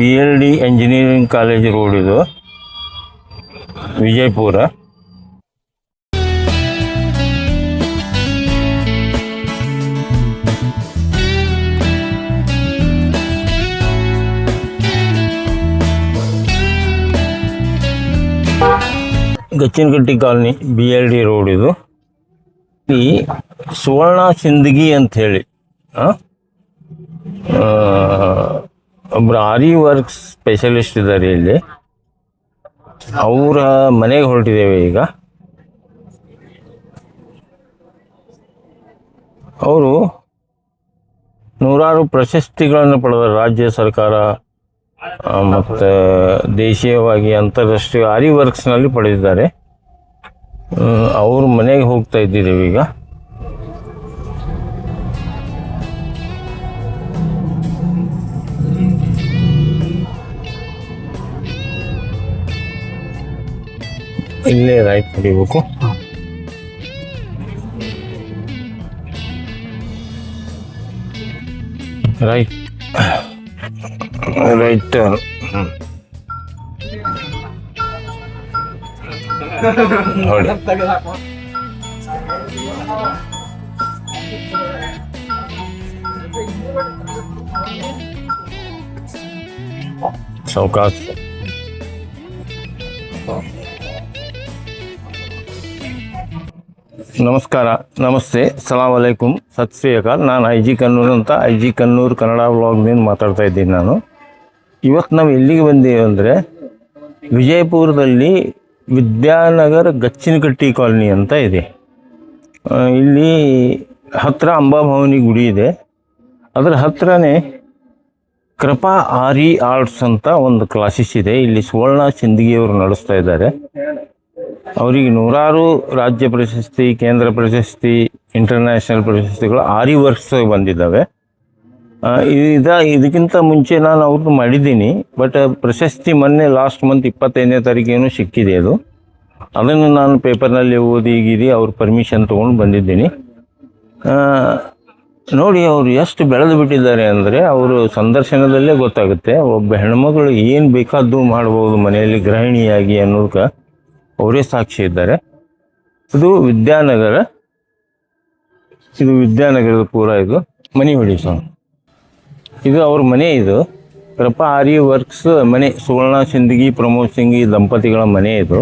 B L D engineering college road ಇದು. Vijayapura. Gachchinagatti colony B L D road ಇದು. ಸುವರ್ಣ ಸಿಂದಗಿ ಅಂತ ಹೇಳಿ ಒಬ್ರು ಆರಿ ವರ್ಕ್ ಸ್ಪೆಷಲಿಸ್ಟ್ ಇದ್ದಾರೆ ಇಲ್ಲಿ. ಅವರ ಮನೆಗೆ ಹೊರಟಿದ್ದೇವೆ ಈಗ. ಅವರು ನೂರಾರು ಪ್ರಶಸ್ತಿಗಳನ್ನು ಪಡೆದ ರಾಜ್ಯ ಸರ್ಕಾರ ಮತ್ತು ದೇಶೀಯವಾಗಿ ಅಂತಾರಾಷ್ಟ್ರೀಯ ಆರಿ ವರ್ಕ್ಸ್ನಲ್ಲಿ ಪಡೆದಿದ್ದಾರೆ. ಅವ್ರ ಮನೆಗೆ ಹೋಗ್ತಾ ಇದ್ದೀವಿ ಈಗ. ಇಲ್ಲೇ ರೈಟ್ ಹೊಡಿಬೇಕು ರೈಟ್ ರೈಟ್ ಟರ್ನ್ ಹೊಡಿ ನಮಸ್ಕಾರ, ನಮಸ್ತೆ ಸಲಾಮ್ ಅಲೈಕುಮ್. ಸತ್ ಶ್ರೀ ಅಕಾಲ್, ನಾನು ಐ ಜಿ ಕನ್ನೂರು ಅಂತ ಐ ಜಿ ಕನ್ನೂರು ಕನ್ನಡ ವ್ಲಾಗ್ನಿಂದ ಮಾತಾಡ್ತಾ ಇದ್ದೀನಿ ನಾನು. ಇವತ್ತು ನಾವು ಎಲ್ಲಿಗೆ ಬಂದೀವಿ ಅಂದರೆ ವಿಜಯಪುರದಲ್ಲಿ ವಿದ್ಯಾನಗರ ಗಚ್ಚಿನಕಟ್ಟಿ ಕಾಲೋನಿ ಅಂತ ಇದೆ. ಇಲ್ಲಿ ಹತ್ತಿರ ಅಂಬಾಭವನಿ ಗುಡಿ ಇದೆ. ಅದರ ಹತ್ತಿರನೇ ಕೃಪಾ ಆರಿ ಆರ್ಟ್ಸ್ ಅಂತ ಒಂದು ಕ್ಲಾಸಸ್ ಇದೆ. ಇಲ್ಲಿ ಸುವರ್ಣ ಸಿಂದಗಿಯವರು ನಡೆಸ್ತಾ ಇದ್ದಾರೆ. ಅವರಿಗೆ ನೂರಾರು ರಾಜ್ಯ ಪ್ರಶಸ್ತಿ, ಕೇಂದ್ರ ಪ್ರಶಸ್ತಿ ಇಂಟರ್ನ್ಯಾಷನಲ್ ಪ್ರಶಸ್ತಿಗಳು ಆರಿ ವರ್ಕ್ಸ್ ಬಂದಿದ್ದಾವೆ. ಇದ, ಇದಕ್ಕಿಂತ ಮುಂಚೆ ನಾನು ಅವ್ರದ್ದು ಮಾಡಿದ್ದೀನಿ ಬಟ್ ಪ್ರಶಸ್ತಿ ಮೊನ್ನೆ ಲಾಸ್ಟ್ ಮಂತ್ ಇಪ್ಪತ್ತೈದನೇ ತಾರೀಕೇನು ಸಿಕ್ಕಿದೆ ಅದು. ಅದನ್ನು ನಾನು ಪೇಪರ್ನಲ್ಲಿ ಓದಿ ಗೀದಿ ಅವ್ರ ಪರ್ಮಿಷನ್ ತೊಗೊಂಡು ಬಂದಿದ್ದೀನಿ. ನೋಡಿ ಅವರು ಎಷ್ಟು ಬೆಳೆದು ಬಿಟ್ಟಿದ್ದಾರೆ ಅಂದರೆ ಅವರು ಸಂದರ್ಶನದಲ್ಲೇ ಗೊತ್ತಾಗುತ್ತೆ, ಒಬ್ಬ ಹೆಣ್ಮಗಳು ಏನು ಬೇಕಾದ್ದು ಮಾಡ್ಬೋದು ಮನೆಯಲ್ಲಿ ಗೃಹಿಣಿಯಾಗಿ ಅನ್ನೋದಕ್ಕೆ ಅವರೇ ಸಾಕ್ಷಿ ಇದ್ದಾರೆ. ಇದು ವಿದ್ಯಾನಗರ, ಇದು ವಿದ್ಯಾನಗರದ ಪೂರ ಇದು ಮನಿ ಹೊಡಿಸೋ ಇದು ಅವ್ರ ಮನೆ ಇದು. ಕೃಪಾ ಆರ್ಯ ವರ್ಕ್ಸ್ ಮನೆ, ಸುವರ್ಣ ಸಿಂದಗಿ, ಪ್ರಮೋದ್ ಸಿಂಗಿ ದಂಪತಿಗಳ ಮನೆ ಇದು.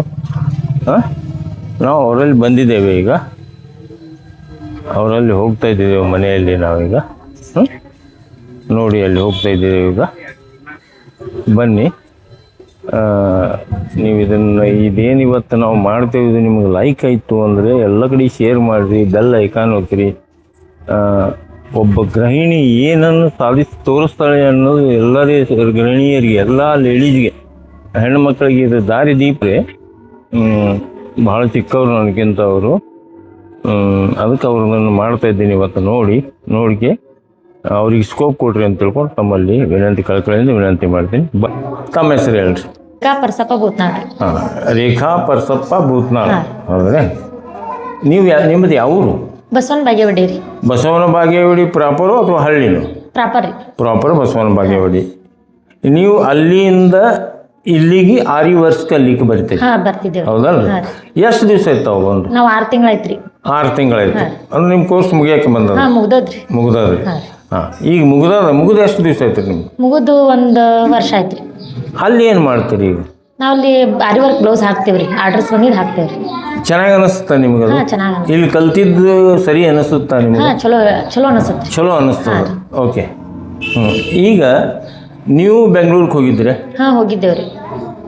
ನಾವು ಅವರಲ್ಲಿ ಬಂದಿದ್ದೇವೆ ಈಗ. ಅವರಲ್ಲಿ ಹೋಗ್ತಾ ಇದ್ದೀವಿ ಮನೆಯಲ್ಲಿ ನಾವೀಗ. ಹ್ಞೂ ನೋಡಿ ಅಲ್ಲಿ ಹೋಗ್ತಾ ಇದ್ದೀವಿ ಈಗ. ಬನ್ನಿ. ನೀವು ಇದನ್ನು ಇದೇನು ಇವತ್ತು ನಾವು ಮಾಡ್ತೇವೆ ಇದು ನಿಮಗೆ ಲೈಕ್ ಆಯಿತು ಅಂದರೆ ಎಲ್ಲ ಕಡೆ ಶೇರ್ ಮಾಡಿರಿ ಬೆಲ್ ಐಕಾನ್ ಆ, ಒಬ್ಬ ಗೃಹಿಣಿ ಏನನ್ನು ಸಾಧಿಸಿ ತೋರಿಸ್ತಾಳೆ ಅನ್ನೋದು ಎಲ್ಲರೇ ಗೃಹಿಣಿಯರಿಗೆ ಎಲ್ಲ ಲೇಡೀಸ್ಗೆ ಹೆಣ್ಮಕ್ಳಿಗೆ ಇದು ದಾರಿ ದೀಪ್ರೆ. ಭಾಳ ಚಿಕ್ಕವರು ನನಗಿಂತ ಅವರು. ಅದಕ್ಕೆ ಅವ್ರನ್ನ ಮಾಡ್ತಾ ಇದ್ದೀನಿ ಇವತ್ತು ನೋಡಿ ನೋಡಿಕೆ. ಅವ್ರಿಗೆ ಸ್ಕೋಪ್ ಕೊಡ್ರಿ ಅಂತ ತಿಳ್ಕೊಂಡು ತಮ್ಮಲ್ಲಿ ವಿನಂತಿ ಕಳ್ಕೊಳ್ಳಿ ವಿನಂತಿ ಮಾಡ್ತೀನಿ. ಬ ತಮ್ಮ ಹೆಸರು ಹೇಳ್ರಿ. ಕಾ ಪರಸಪ್ಪ ಭೂತ್ನಾಳ್ ಹಾಂ ರೇಖಾ ಪರಸಪ್ಪ ಭೂತ್ನಾಳ್ ಹೌದ್ರಿ ನೀವು ಯಾ ನಿಮ್ಮದು ಯಾವೂರು? ಬಸವನ ಬಾಗೇವಾಡಿ ರೀ. ಬಸವನ ಬಾಗೇವಾಡಿ ಪ್ರಾಪರು ಅಥವಾ ಹಳ್ಳಿನೂ? ಪ್ರಾಪರ್ ರೀ. ಪ್ರಾಪರ್ ಬಸವನ ಬಾಗೇವಾಡಿ. ನೀವು ಅಲ್ಲಿಂದ ಇಲ್ಲಿಗೆ ಆರಿ ವರ್ಷ ಅಲ್ಲಿಗೆ ಬರ್ತೀರಿ. ಹಾ ಬರ್ತಿದ್ದೇವೆ. ಹೌದಲ್ಲ ಹಾ ಎಷ್ಟು ದಿವಸ ಆಯ್ತಾವ ಬಂದು? ನಾವು ಆರು ತಿಂಗಳಾಯ್ತು ರೀ ಆರು ತಿಂಗಳಾಯ್ತು ಅಂದ್ರೆ ನಿಮ್ಮ ಕೋರ್ಸ್ ಮುಗಿಯಕ್ಕೆ ಬಂದದ? ಹಾ ಮುಗ್ದದ್ರಿ. ಮುಗ್ದದ್ರಿ. ಹಾ. ಹಾಂ ಈಗ ಮುಗ್ದದ? ಮುಗಿದ ಎಷ್ಟು ದಿವಸ ಆಯ್ತು ನಿಮ್ಗೆ ಮುಗಿದು ಒಂದು ವರ್ಷ ಆಯ್ತು ರೀ ಅಲ್ಲಿ ಏನು ಮಾಡ್ತೀರಿ ಈಗ? ನಾವು ಅಲ್ಲಿ ಬಾರಿ ವರ್ಕ್ ಬ್ಲೌಸ್ ಹಾಕ್ತೇವ್ರಿ. ಆರ್ಡರ್ಸ್ ಬಂದಿದ್ದು ಹಾಕ್ತೇವ್ರಿ. ಚೆನ್ನಾಗಿ ಅನಿಸುತ್ತಾ ನಿಮ್ಗೆ ಅದು? ಹಾ ಚೆನ್ನಾಗಿ ಇಲ್ಲಿ ಕಲ್ತಿದ್ದು ಸರಿ ಅನಿಸುತ್ತಾ ನಿಮ್ಗೆ? ಹಾ ಚಲೋ ಚಲೋ ಅನಿಸುತ್ತೆ. ಚಲೋ ಅನಿಸ್ತದೆ? ಓಕೆ. ಹ್ಞೂ ಈಗ ನೀವು ಬೆಂಗಳೂರಿಗೆ ಹೋಗಿದ್ರಿ ಹಾಂ ಹೋಗಿದ್ದೇವ್ರಿ.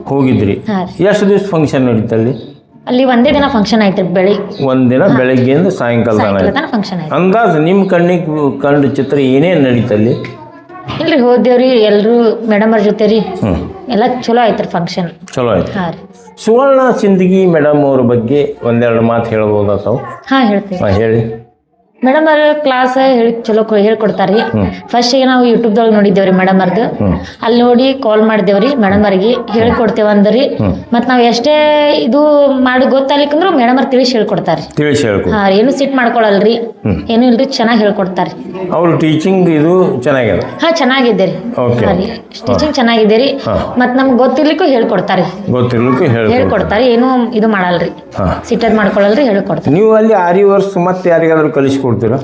ಹೋಗಿದ್ರಿ. ಹಾ ರೀ. ಎಷ್ಟು ದಿವಸ ಫಂಕ್ಷನ್ ನಡೀತಲ್ಲಿ ಅಲ್ಲಿ? ಅಲ್ಲಿ ಒಂದೇ ದಿನ ಫಂಕ್ಷನ್ ಆಯ್ತು ಬೆಳಿಗ್ಗೆ ಒಂದಿನ ಬೆಳಗ್ಗೆಯಿಂದ ಸಾಯಂಕಾಲ ತನಕ. ಸಾಯಂಕಾಲ ಫಂಕ್ಷನ್ ಆಯ್ತು ಅಂದಾಜು ನಿಮ್ಮ ಕಣ್ಣಿಗೆ ಕಂಡು ಚಿತ್ರ ಏನೇನು ನಡೀತಲ್ಲಿ ಇಲ್ರಿ ಹೋದೇವ್ರಿ ಎಲ್ಲರೂ ಮೇಡಮ್ ಅವ್ರ ಜೊತೆ ರೀ ಎಲ್ಲ ಚಲೋ ಆಯ್ತು ಫಂಕ್ಷನ್ ಚಲೋ ಆಯ್ತು. ಹಾಂ ರೀ. ಸುವರ್ಣ ಸಿಂದಗಿ ಮೇಡಮ್ ಅವ್ರ ಬಗ್ಗೆ ಒಂದೆರಡು ಮಾತು ಹೇಳ್ಬೋದಾ ತಾವು? ಹಾಂ ಹೇಳ್ತೀವಿ. ಹಾಂ ಹೇಳಿ. ಮೇಡಮ್ ಅವ್ರ ಕ್ಲಾಸ್ ಹೇಳಿ ಚಲೋ ಹೇಳ್ಕೊಡ್ತಾರಿ. ಫಸ್ಟ್ ಈಗ ನಾವು ಯೂಟ್ಯೂಬ್ದೊಳಗೆ ನೋಡಿದ್ದೇವ್ರಿ ಮೇಡಮ್ ಅವ್ರದ್ದು ಅಲ್ಲಿ ನೋಡಿ ಕಾಲ್ ಮಾಡಿದೇವ್ರಿ ಮೇಡಮ್ ಅವ್ರಿಗೆ. ಹೇಳ್ಕೊಡ್ತೇವೆ ಅಂದ್ರಿ. ಮತ್ ನಾವ್ ಎಷ್ಟೇ ಇದು ಮಾಡಿ ಗೊತ್ತಾಗ್ಲಿಕ್ಕಂದ್ರು ಮೇಡಮ್ ಅವ್ರು ತಿಳಿಸಿ ಹೇಳ್ಕೊಡ್ತಾರಿ. ತಿಳಿಸಿ ಹಾ ಏನು ಸಿಟ್ ಮಾಡ್ಕೊಳಲ್ರಿ. ಏನು ಇಲ್ರಿ ಚೆನ್ನಾಗಿ ಹೇಳ್ಕೊಡ್ತಾರಿ. ಅವ್ರ ಟೀಚಿಂಗ್ ಇದು ಚೆನ್ನಾಗಿದೆ. ಹಾ ಚೆನ್ನಾಗಿದೆ ರೀ. ಟೀಚಿಂಗ್ ರೀ. ಸ್ಟಿಚಿಂಗ್ ಚೆನ್ನಾಗಿದೆ ರೀ. ಮತ್ ನಮ್ಗೆ ಗೊತ್ತಿರ್ಲಿಕ್ಕೂ ಹೇಳ್ಕೊಡ್ತಾರಿ. ಗೊತ್ತಿರ್ಲಿಕ್ಕೆ ಹೇಳ್ಕೊ ಹೇಳ್ಕೊಡ್ತಾರಿ ಏನು ಇದು ಮಾಡಲ್ರಿ. ಸಿಟ್ಟದ್ ಮಾಡ್ಕೊಳಲ್ರಿ ಹೇಳ್ಕೊಡ್ತಾರೆ. ನೀವು ಅಲ್ಲಿ ಆರಿ ವರ್ಷ ಮತ್ತೆ ಯಾರಿಗಾದ್ರೂ ಕಲಿಸ್ಕೊಡ್ತೀರಾ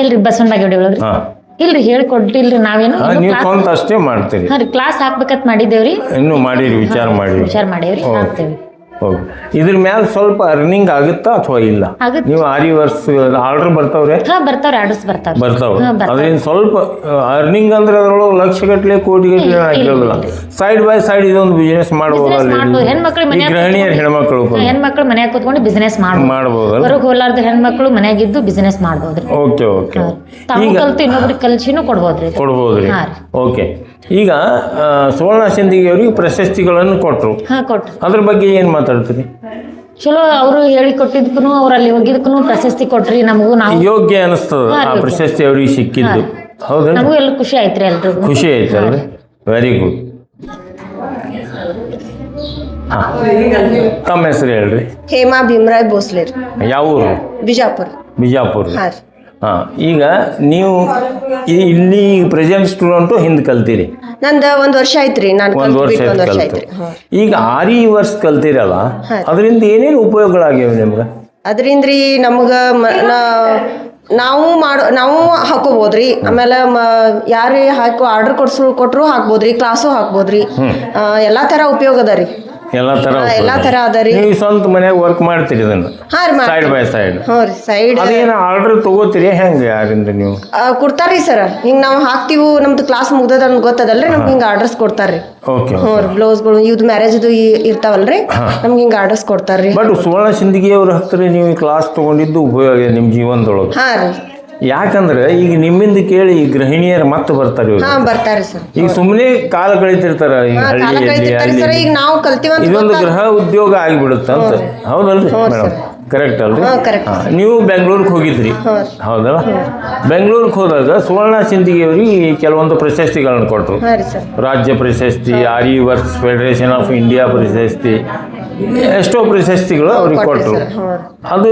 ಇಲ್ರಿ ಬಸವನ ಬಾಗೇವಾಡಿ ಒಳಗ್ರಿ. ಹಾಂ. ಇಲ್ರಿ ಹೇಳ್ಕೊಟ್ಟಿಲ್ರಿ ನಾವೇನು ಹಾಂ ನೀವು ಸ್ವಂತ ಅಷ್ಟೇ ಮಾಡ್ತೀರಿ. ಹಾ ರೀ ಕ್ಲಾಸ್ ಹಾಕ್ಬೇಕಂತ ಮಾಡಿದ್ದೇವ್ರಿ. ಇನ್ನು ಮಾಡಿರಿ ವಿಚಾರ ಮಾಡಿ ವಿಚಾರ ಮಾಡೇವ್ರಿ Okay. ಓಕೆ ಇದ್ರ ಮ್ಯಾಲ ಸ್ವಲ್ಪ ಅರ್ನಿಂಗ್ ಆಗುತ್ತಾ ಅಥವಾ ಇಲ್ಲ? ಆಗತ್ತೆ. ನೀವು ಆರಿ ವರ್ಷ ಆರ್ಡರ್ ಬರ್ತಾವ್ರೆ? ಹಾ ಬರ್ತಾವ್ರಿ ಆರ್ಡರ್ಸ್ ಬರ್ತಾವ್ರಿ. ಬರ್ತಾವ ಹಾ, ಬರ್ತಾವ್. ಅದೇನು ಸ್ವಲ್ಪ ಅರ್ನಿಂಗ್ ಅಂದ್ರೆ ಅದ್ರೊಳಗೆ ಲಕ್ಷ ಗಟ್ಟಲೆ ಕೋಟಿ ಗಟ್ಟಲೆ ಆಗಿರೋದಿಲ್ಲ. ಸೈಡ್ ಬೈ ಸೈಡ್ ಇದೊಂದು ಬಿಸ್ನೆಸ್ ಮಾಡಬಹುದು ಮಾಡ್ಬೋದು. ಹೆಣ್ಮಕ್ಳು ಮನ್ಯಾಗ ಗೃಹಿಣಿಯರ್ ಹೆಣ್ಮಕ್ಳು ಹೆಣ್ಮಕ್ಳು ಮನ್ಯಾಗ ಕೂತ್ಕೊಂಡು ಬಿಸ್ನೆಸ್ ಮಾಡ್ಬೋದು. ಮಾಡ್ಬೋದಲ್ಲ ಹೊರಗೆ ಹೋಲಾರ್ದ ಹೆಣ್ಮಕ್ಳು ಮನ್ಯಾಗಿದ್ದು ಬಿಸ್ನೆಸ್ ಮಾಡ್ಬೋದ್ರಿ ಓಕೆ ಓಕೆ ತಾವು ಈಗ ಕಲ್ತು ಇನ್ನೊಬ್ರಿಗೆ ಕಲ್ಸಿನೂ ಕೊಡ್ಬೋದ್ರಿ. ಇದು. ಕೊಡ್ಬೋದ್ರಿ. ಹಾ ರೀ. ಓಕೆ ಈಗ ಸುವರ್ಣ ಸಿಂಧಿಗೆ ಅವರಿಗೆ ಪ್ರಶಸ್ತಿಗಳನ್ನು ಕೊಟ್ಟರು ಹಾ ಕೊಟ್ರಿ. ಅದ್ರ ಬಗ್ಗೆ ಏನು ಮಾತಾಡ್ತೀರಿ? ಚಲೋ ಅವರು ಹೇಳಿ ಕೊಟ್ಟಿದ್ಕು ಅವ್ರು ಅಲ್ಲಿ ಹೋಗಿದ್ಕು ಪ್ರಶಸ್ತಿ ಕೊಟ್ರಿ ನಮಗೂ ನಾವು ಯೋಗ್ಯ ಅನಿಸ್ತದ ಆ ಪ್ರಶಸ್ತಿ ಅವ್ರಿಗೆ ಸಿಕ್ಕಿದ್ದು. ಹೌದಾ ನಮಗೂ ಎಲ್ಲ ಖುಷಿ ಆಯ್ತ್ರಿ ಎಲ್ರಿಗೂ. ಖುಷಿ ಆಯ್ತಲ್ರಿ ವೆರಿ ಗುಡ್ ಹಾಂ. ತಮ್ಮ ಹೆಸರು ಹೇಳ್ರಿ. ಹೇಮಾ ಭೀಮರಾಯ್ ಭೋಸ್ಲೆ ರೀ. ಯಾವ ಊರು ಬಿಜಾಪುರ. ಬಿಜಾಪುರ. ಹಾಂ ರೀ. ಹಾಂ ಈಗ ನೀವು ಇಲ್ಲಿ ಪ್ರೆಸೆಂಟ್ ಸ್ಟೂಡೆಂಟು ಹಿಂದೆ ಕಲ್ತೀರಿ. ನಂದ ಒಂದು ವರ್ಷ ಆಯ್ತ್ರಿ ನಾನು ಒಂದು ವರ್ಷ ಒಂದು ವರ್ಷ ಕಲ್ತು ಆಯ್ತು ರೀ ಹಾಂ. ಈಗ ಆರಿ ವರ್ಷ ಕಲ್ತಿರಲ್ಲ ಅದರಿಂದ ಏನೇನು ಉಪಯೋಗಗಳಾಗ್ಯಾವ ನಿಮ್ಗೆ? ಅದರಿಂದ ರೀ ನಮ್ಗೆ ಮ ನಾ- ನಾವು ಮಾಡೋ ನಾವು ಹಾಕೋಬೋದ್ರಿ. ಆಮೇಲೆ ಮ ಯಾರೇ ಹಾಕೋ ಆರ್ಡರ್ ಕೊಡ್ಸು ಕೊಟ್ರು ಹಾಕ್ಬೋದ್ರಿ ಕ್ಲಾಸು ಹಾಕ್ಬೋದ್ರಿ. ಆ, ಎಲ್ಲಾ ತರ ಉಪಯೋಗ ಅದ ರೀ. ಎಲ್ಲ ತರ ಹಾ, ಎಲ್ಲಾ ತರ ಅದ ರೀ. ನೀವು ಸ್ವಂತ ಮನ್ಯಾಗ ವರ್ಕ್ ಮಾಡ್ತೀರಿ ಇದನ್ನ? ಹಾಂ ರೀ ಸೈಡ್ ಬೈ ಸೈಡ್ ಹ್ಞೂ ರೀ ಸೈಡ್ ಅದೇನು ಆರ್ಡರ್ ತಗೋತೀರಿ? ಹೆಂಗೆ ಯಾರಿಂದ ನೀವು? ಕೊಡ್ತಾರ್ರಿ ಸರ್. ಹಿಂಗೆ ನಾವು ಹಾಕ್ತೀವಿ ನಮ್ದು ಕ್ಲಾಸ್ ಮುಗ್ದದ ಅಂತ ಗೊತ್ತದಲ್ರಿ ನಮ್ಗೆ ಹಿಂಗೆ ಆರ್ಡರ್ಸ್ ಕೊಡ್ತಾರ್ರಿ ಓಕೆ ಹ್ಞೂ ರೀ ಬ್ಲೌಸ್ಗಳು ಇವ್ದು ಮ್ಯಾರೇಜ್ದು ಇರ್ತಾವಲ್ರಿ ನಮ್ಗೆ ಹಿಂಗೆ ಆರ್ಡರ್ಸ್ ಕೊಡ್ತಾರ್ರಿ ಬಟ್ ಸುವರ್ಣ ಸಿಂದಗಿ ಅವ್ರ ಹತ್ರ ನೀವು ಕ್ಲಾಸ್ ತಗೊಂಡಿದ್ದು ಉಪಯೋಗ ನಿಮ್ಮ ಜೀವನದೊಳಗೆ? ಹಾಂ ರೀ. ಯಾಕಂದ್ರೆ ಈಗ ನಿಮ್ಮಿಂದ ಕೇಳಿ ಈ ಗೃಹಿಣಿಯರು ಮತ್ತೆ ಬರ್ತಾರೆ ಇವ್ರು ಹಾಂ ಬರ್ತಾರ್ರಿ ಸರ್. ಈಗ ಸುಮ್ಮನೆ ಕಾಲ ಕಳೀತಿರ್ತಾರ ಈಗ ಹಾ, ಕಾಲ ಹಳ್ಳಿಯಲ್ಲಿ ಕಳಿತಿರ್ತಾರೆ ಸರ್. ಅಲ್ಲಿ ಈಗ ನಾವು ಕಲ್ತೀವಂತ ಇದೊಂದು ಗೃಹ ಉದ್ಯೋಗ ಆಗಿಬಿಡುತ್ತೆ ಅಂತ. ಹೌದಲ್ರಿ ಮೇಡಮ್? ಕರೆಕ್ಟ್ ಅಲ್ರಿ? ಹಾ, correct. ಹಾ, ನೀವು ಬೆಂಗಳೂರಿಗೆ ಹೋಗಿದ್ರಿ. ಹೌದಲ್ಲ? ಬೆಂಗಳೂರಿಗೆ ಹೋದಾಗ ಸುವರ್ಣ ಸಿಂದಗಿ ಅವರಿಗೆ ಕೆಲವೊಂದು ಪ್ರಶಸ್ತಿಗಳನ್ನ ಕೊಟ್ಟರು ಹಾಂ ರೀ ಸರ್. ರಾಜ್ಯ ಪ್ರಶಸ್ತಿ aari works federation of India ಪ್ರಶಸ್ತಿ ಎಷ್ಟೋ ಪ್ರಶಸ್ತಿಗಳು ಅವ್ರಿಗೆ ಕೊಟ್ಟರು. ಅದು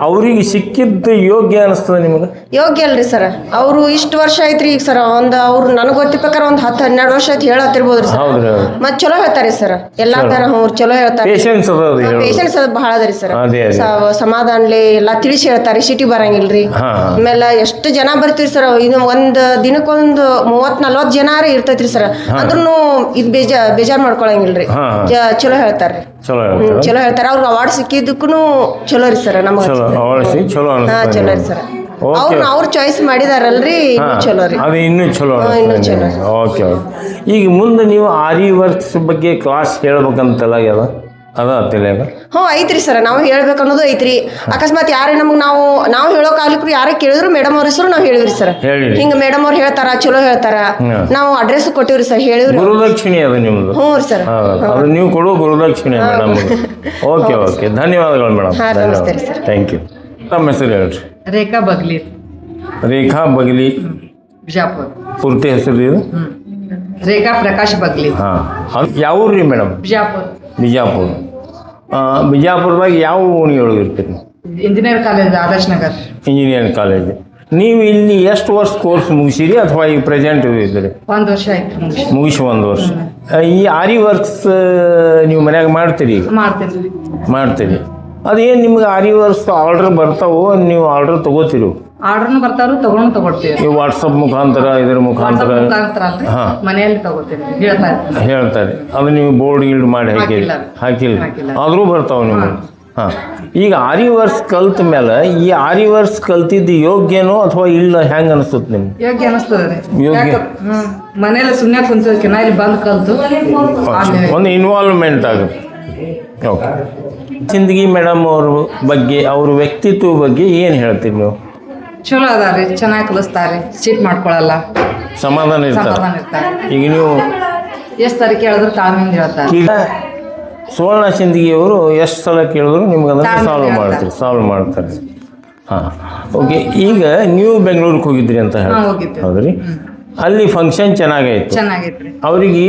ಅವ್ರಿಗೆ ಸಿಕ್ಕಿದ್ದು ಯೋಗ್ಯ ಅನಿಸ್ತದೆ ನಿಮಗೆ? ಯೋಗ್ಯ ಅಲ್ರಿ ಸರ್. ಅವರು ಇಷ್ಟು ವರ್ಷ ಐತ್ರಿ ಈಗ ಸರ್ ಒಂದು ಅವ್ರು ನನಗೆ ಗೊತ್ತಿ ಪ್ರಕಾರ ಒಂದು ಹತ್ತು ಹನ್ನೆರಡು ವರ್ಷ ಆಯ್ತು ಹೇಳತ್ತಿರ್ಬೋದ್ರಿ ಸರ್. ಹೌದ್ರಿ ಹೌದು ಮತ್ ಚಲೋ ಹೇಳ್ತಾರೆ ಸರ್. ಎಲ್ಲಾ ತರ ಅವ್ರು ಚಲೋ ಹೇಳ್ತಾರೆ. ಪೇಷನ್ಸ್ ಅದ ಅದು ಹೇಳೋದು. ಪೇಷನ್ಸ್ ಅದ ಬಹಳ ಅದರಿ ಸರ್. ಅದೇ ಅದೇ. ಸಮಾಧಾನ್ಲೆ ಎಲ್ಲಾ ತಿಳಿಸಿ ಹೇಳ್ತಾರೆ ಸಿಟಿ ಬರಂಗಿಲ್ರಿ. ಹಾ ಆಮೇಲೆ ಎಷ್ಟು ಜನ ಬರ್ತೀವಿ ಸರ್ ಇದು ಒಂದ್ ದಿನಕ್ಕೊಂದು ಮೂವತ್ ನಲ್ವತ್ ಜನ ಇರ್ತೈತ್ರಿ ಸರ್. ಅಂದ್ರೂ ಇದು ಬೇಜಾರ್ ಬೇಜಾರ್ ಮಾಡ್ಕೊಳಂಗಿಲ್ರಿ. ಹಾ, ಹಾ. ಜ- ಚಲೋ ಹೇಳ್ತಾರ್ರಿ. ಚಲೋ ಹೇಳ್ತಾರೆ? ಚಲೋ ಹೇಳ್ತಾರೆ. ಅವ್ರಿಗೆ ಅವಾರ್ಡ್ ಸಿಕ್ಕಿದ್ದಕ್ಕೂ ಚಲೋ ರೀ ಸರ್ ನಮಗೆ ಚಲೋ ಅವಳಿಸಿ ಚಲೋ ಹಾ ಅನಿಸ್ತದೆ ಚಲೋ ರೀ ಸರ್. ಓಕೆ ಅವ್ರನ್ನ ಅವ್ರ ಚಾಯ್ಸ್ ಮಾಡಿದಾರಲ್ರಿ ಇನ್ನೂ ಚಲೋ ರೀ. ಅದು ಇನ್ನೂ ಚಲೋ ಇನ್ನೂ ಚಲೋ. ಓಕೆ ಓಕೆ ಈಗ ಮುಂದೆ ನೀವು ಆರಿ ವರ್ಕ್ಸ್ ಬಗ್ಗೆ ಕ್ಲಾಸ್ ಹೇಳ್ಬೇಕಂತಲ್ಲ ಅದ ಅದ ತಿಳಿಯಾಗ ಹ್ಞೂ ಐತ್ರಿ ಸರ್ ನಾವು ಹೇಳ್ಬೇಕು ಅನ್ನೋದು ಐತ್ರಿ. ಅಕಸ್ಮಾತ್ ಯಾರೇ ನಮ್ಗೆ ನಾವು ನಾವು ಹೇಳೋ ಕಾಲಕ್ಕೂ ಯಾರೇ ಕೇಳಿದ್ರು ಮೇಡಮ್ ಅವ್ರ ಹೆಸರು ನಾವು ಹೇಳಿವ್ರಿ ಸರ್. ಹೇಳಿರಿ ಹಿಂಗ ಮೇಡಮ್ ಅವ್ರು ಹೇಳ್ತಾರ ಚಲೋ ಹೇಳ್ತಾರ. ಹ್ಮ್. ನಾವು ಅಡ್ರೆಸ್ ಕೊಟ್ಟಿವ್ರಿ ಸರ್ ಹೇಳಿವ್ರಿ ಗುರುದಕ್ಷಿಣೆ ಅದು ನಿಮ್ಮದು ಹ್ಞೂ ರೀ ಸರ್. ಹೌದು ಅದು ನೀವು ಕೊಡುವ ಗುರುದಕ್ಷಿಣೆ ಮೇಡಮ್ ಓಕೆ ಓಕೆ ಧನ್ಯವಾದಗಳು ಮೇಡಮ್ ಹಾ, ನಮಸ್ತೆ ರೀ ಧನ್ಯವಾದ ಥ್ಯಾಂಕ್ ಯು ತಮ್ಮ ಹೆಸರು ಹೇಳ್ರಿ. ರೇಖಾ ಬಗ್ಲಿ. ರೇಖಾ ಬಗ್ಲಿ. ಬಿಜಾಪುರ. ಪೂರ್ತಿ ಹೆಸರು ಇದು? ಹ್ಮ್. ರೇಖಾ ಪ್ರಕಾಶ್ ಬಗ್ಲಿ. ಹಾಂ. ಯಾವ ಊರು ರೀ ಮೇಡಮ್ ಬಿಜಾಪುರ. ಬಿಜಾಪುರ. ಬಿಜಾಪುರದಾಗ ಯಾವ ಓಣಿಯೊಳಗೆ ಇರ್ತೀರಿ engineer college Adarsh Nagar. Engineering college. ನೀವು ಇಲ್ಲಿ ಎಷ್ಟು ವರ್ಷ ಕೋರ್ಸ್ ಮುಗಿಸಿರಿ ಅಥವಾ ಈಗ ಪ್ರೆಸೆಂಟ್ ಇದ್ರಿ ಒಂದು ವರ್ಷ ಆಯ್ತು ಮುಗಿಸಿ. ಮುಗಿಸಿ ಒಂದು ವರ್ಷ. ಈ ಆರಿ ವರ್ಕ್ಸ್ ನೀವು ಮನ್ಯಾಗ ಮಾಡ್ತೀರಿ ಈಗ? ಮಾಡ್ತೇನೆ ಮಾಡ್ತೀರಿ. ಅದೇನು ನಿಮ್ಗೆ ಆರಿ ವರ್ಕ್ಸ್ ಆರ್ಡರ್ ಬರ್ತಾವೋ ನೀವು ಆರ್ಡರ್ ತಗೋತೀರಿ? ಆರ್ಡರ್ನು ಬರ್ತಾರು ತಗೊಂಡು ತಗೊಳ್ತೀವಿ. ಈ ವಾಟ್ಸಪ್ ಮುಖಾಂತರ ಇದ್ರ ಮುಖಾಂತರ ವಾಟ್ಸಪ್ ಮುಖಾಂತರ ಅಲ್ರಿ ಹಾ. ಮನೆಯಲ್ಲಿ ತಗೋತೀವಿ ಹೇಳ್ತಾ ಹೇಳ್ತಾರೆ ಅದು ನೀವು ಬೋರ್ಡ್ ಗಿಲ್ಡ್ ಮಾಡಿ ಹಾಕಿರಿ ಹಾಕಿಲ್ಲ. ಹಾಕಿಲ್ಲ. ಹಾಕಿಲ್ಲ. ಆದರೂ ಬರ್ತಾವೆ ನಿಮಗೆ. ಹಾಂ. ಈಗ ಆರಿ ವರ್ಷ ಕಲ್ತ ಮೇಲೆ ಈ ಆರಿ ವರ್ಷ ಕಲ್ತಿದ್ದು ಯೋಗ್ಯನೋ ಅಥವಾ ಇಲ್ಲ ಹೆಂಗೆ ಅನಿಸ್ತದೆ ನಿಮ್ಗೆ? ಯೋಗ್ಯ ಅನಿಸ್ತದ ಯೋಗ್ಯ. ಯಾಕ ಹ್ಮ್. ಮನೇಲಿ ಸುಮ್ಮನೆ ಕುಂತದಕ್ಕಿನ ಇಲ್ಲಿ ಬಂದು ಕಲ್ತು. ಆಮೇಲೆ ಒಂದು ಇನ್ವಾಲ್ವ್ಮೆಂಟ್ ಆಗುತ್ತೆ. ಓಕೆ. ಸಿಂದಗಿ ಮೇಡಮ್ ಅವ್ರ ಬಗ್ಗೆ ಅವ್ರ ವ್ಯಕ್ತಿತ್ವ ಬಗ್ಗೆ ಏನು ಹೇಳ್ತೀರಿ ನೀವು? ಚಲೋ ಅದಾರಿ ಚೆನ್ನಾಗಿ ಕಲಿಸ್ತಾರೆ ಚೀಟ್ ಮಾಡ್ಕೊಳಲ್ಲ. ಸಮಾಧಾನ ಇರ್ತಾರೆ. ಸಮಾಧಾನ ಇರ್ತಾರೆ. ಈಗ ನೀವು ಎಷ್ಟು ತಾರೀಕು ಹೇಳಿದ್ರು ತಾಳ್ಮೆಯಿಂದ ಹೇಳ್ತಾರೆ. ಈಗ ಸುವರ್ಣ ಸಿಂದಗಿಯವರು ಎಷ್ಟು ಸಲ ಕೇಳಿದ್ರು ನಿಮ್ಗೆ ಅದನ್ನು ತಾಳ್ಮೆ ಸಾಲ್ವ್ ಮಾಡ್ತಾರೆ ಮಾಡ್ತೀರಿ ಸಾಲ್ವ್ ಮಾಡ್ತಾರೆ. ಹಾಂ ಓಕೆ ಈಗ ನೀವು ಬೆಂಗಳೂರಿಗೆ ಹೋಗಿದ್ರಿ ಅಂತ ಹೇಳಿ ಹಾ, ಹೋಗಿದ್ದೆ. ಹೌದ್ರಿ? ಅಲ್ಲಿ ಫಂಕ್ಷನ್ ಚೆನ್ನಾಗಾಯ್ತು ಅವ್ರಿಗೆ ಅವರಿಗೆ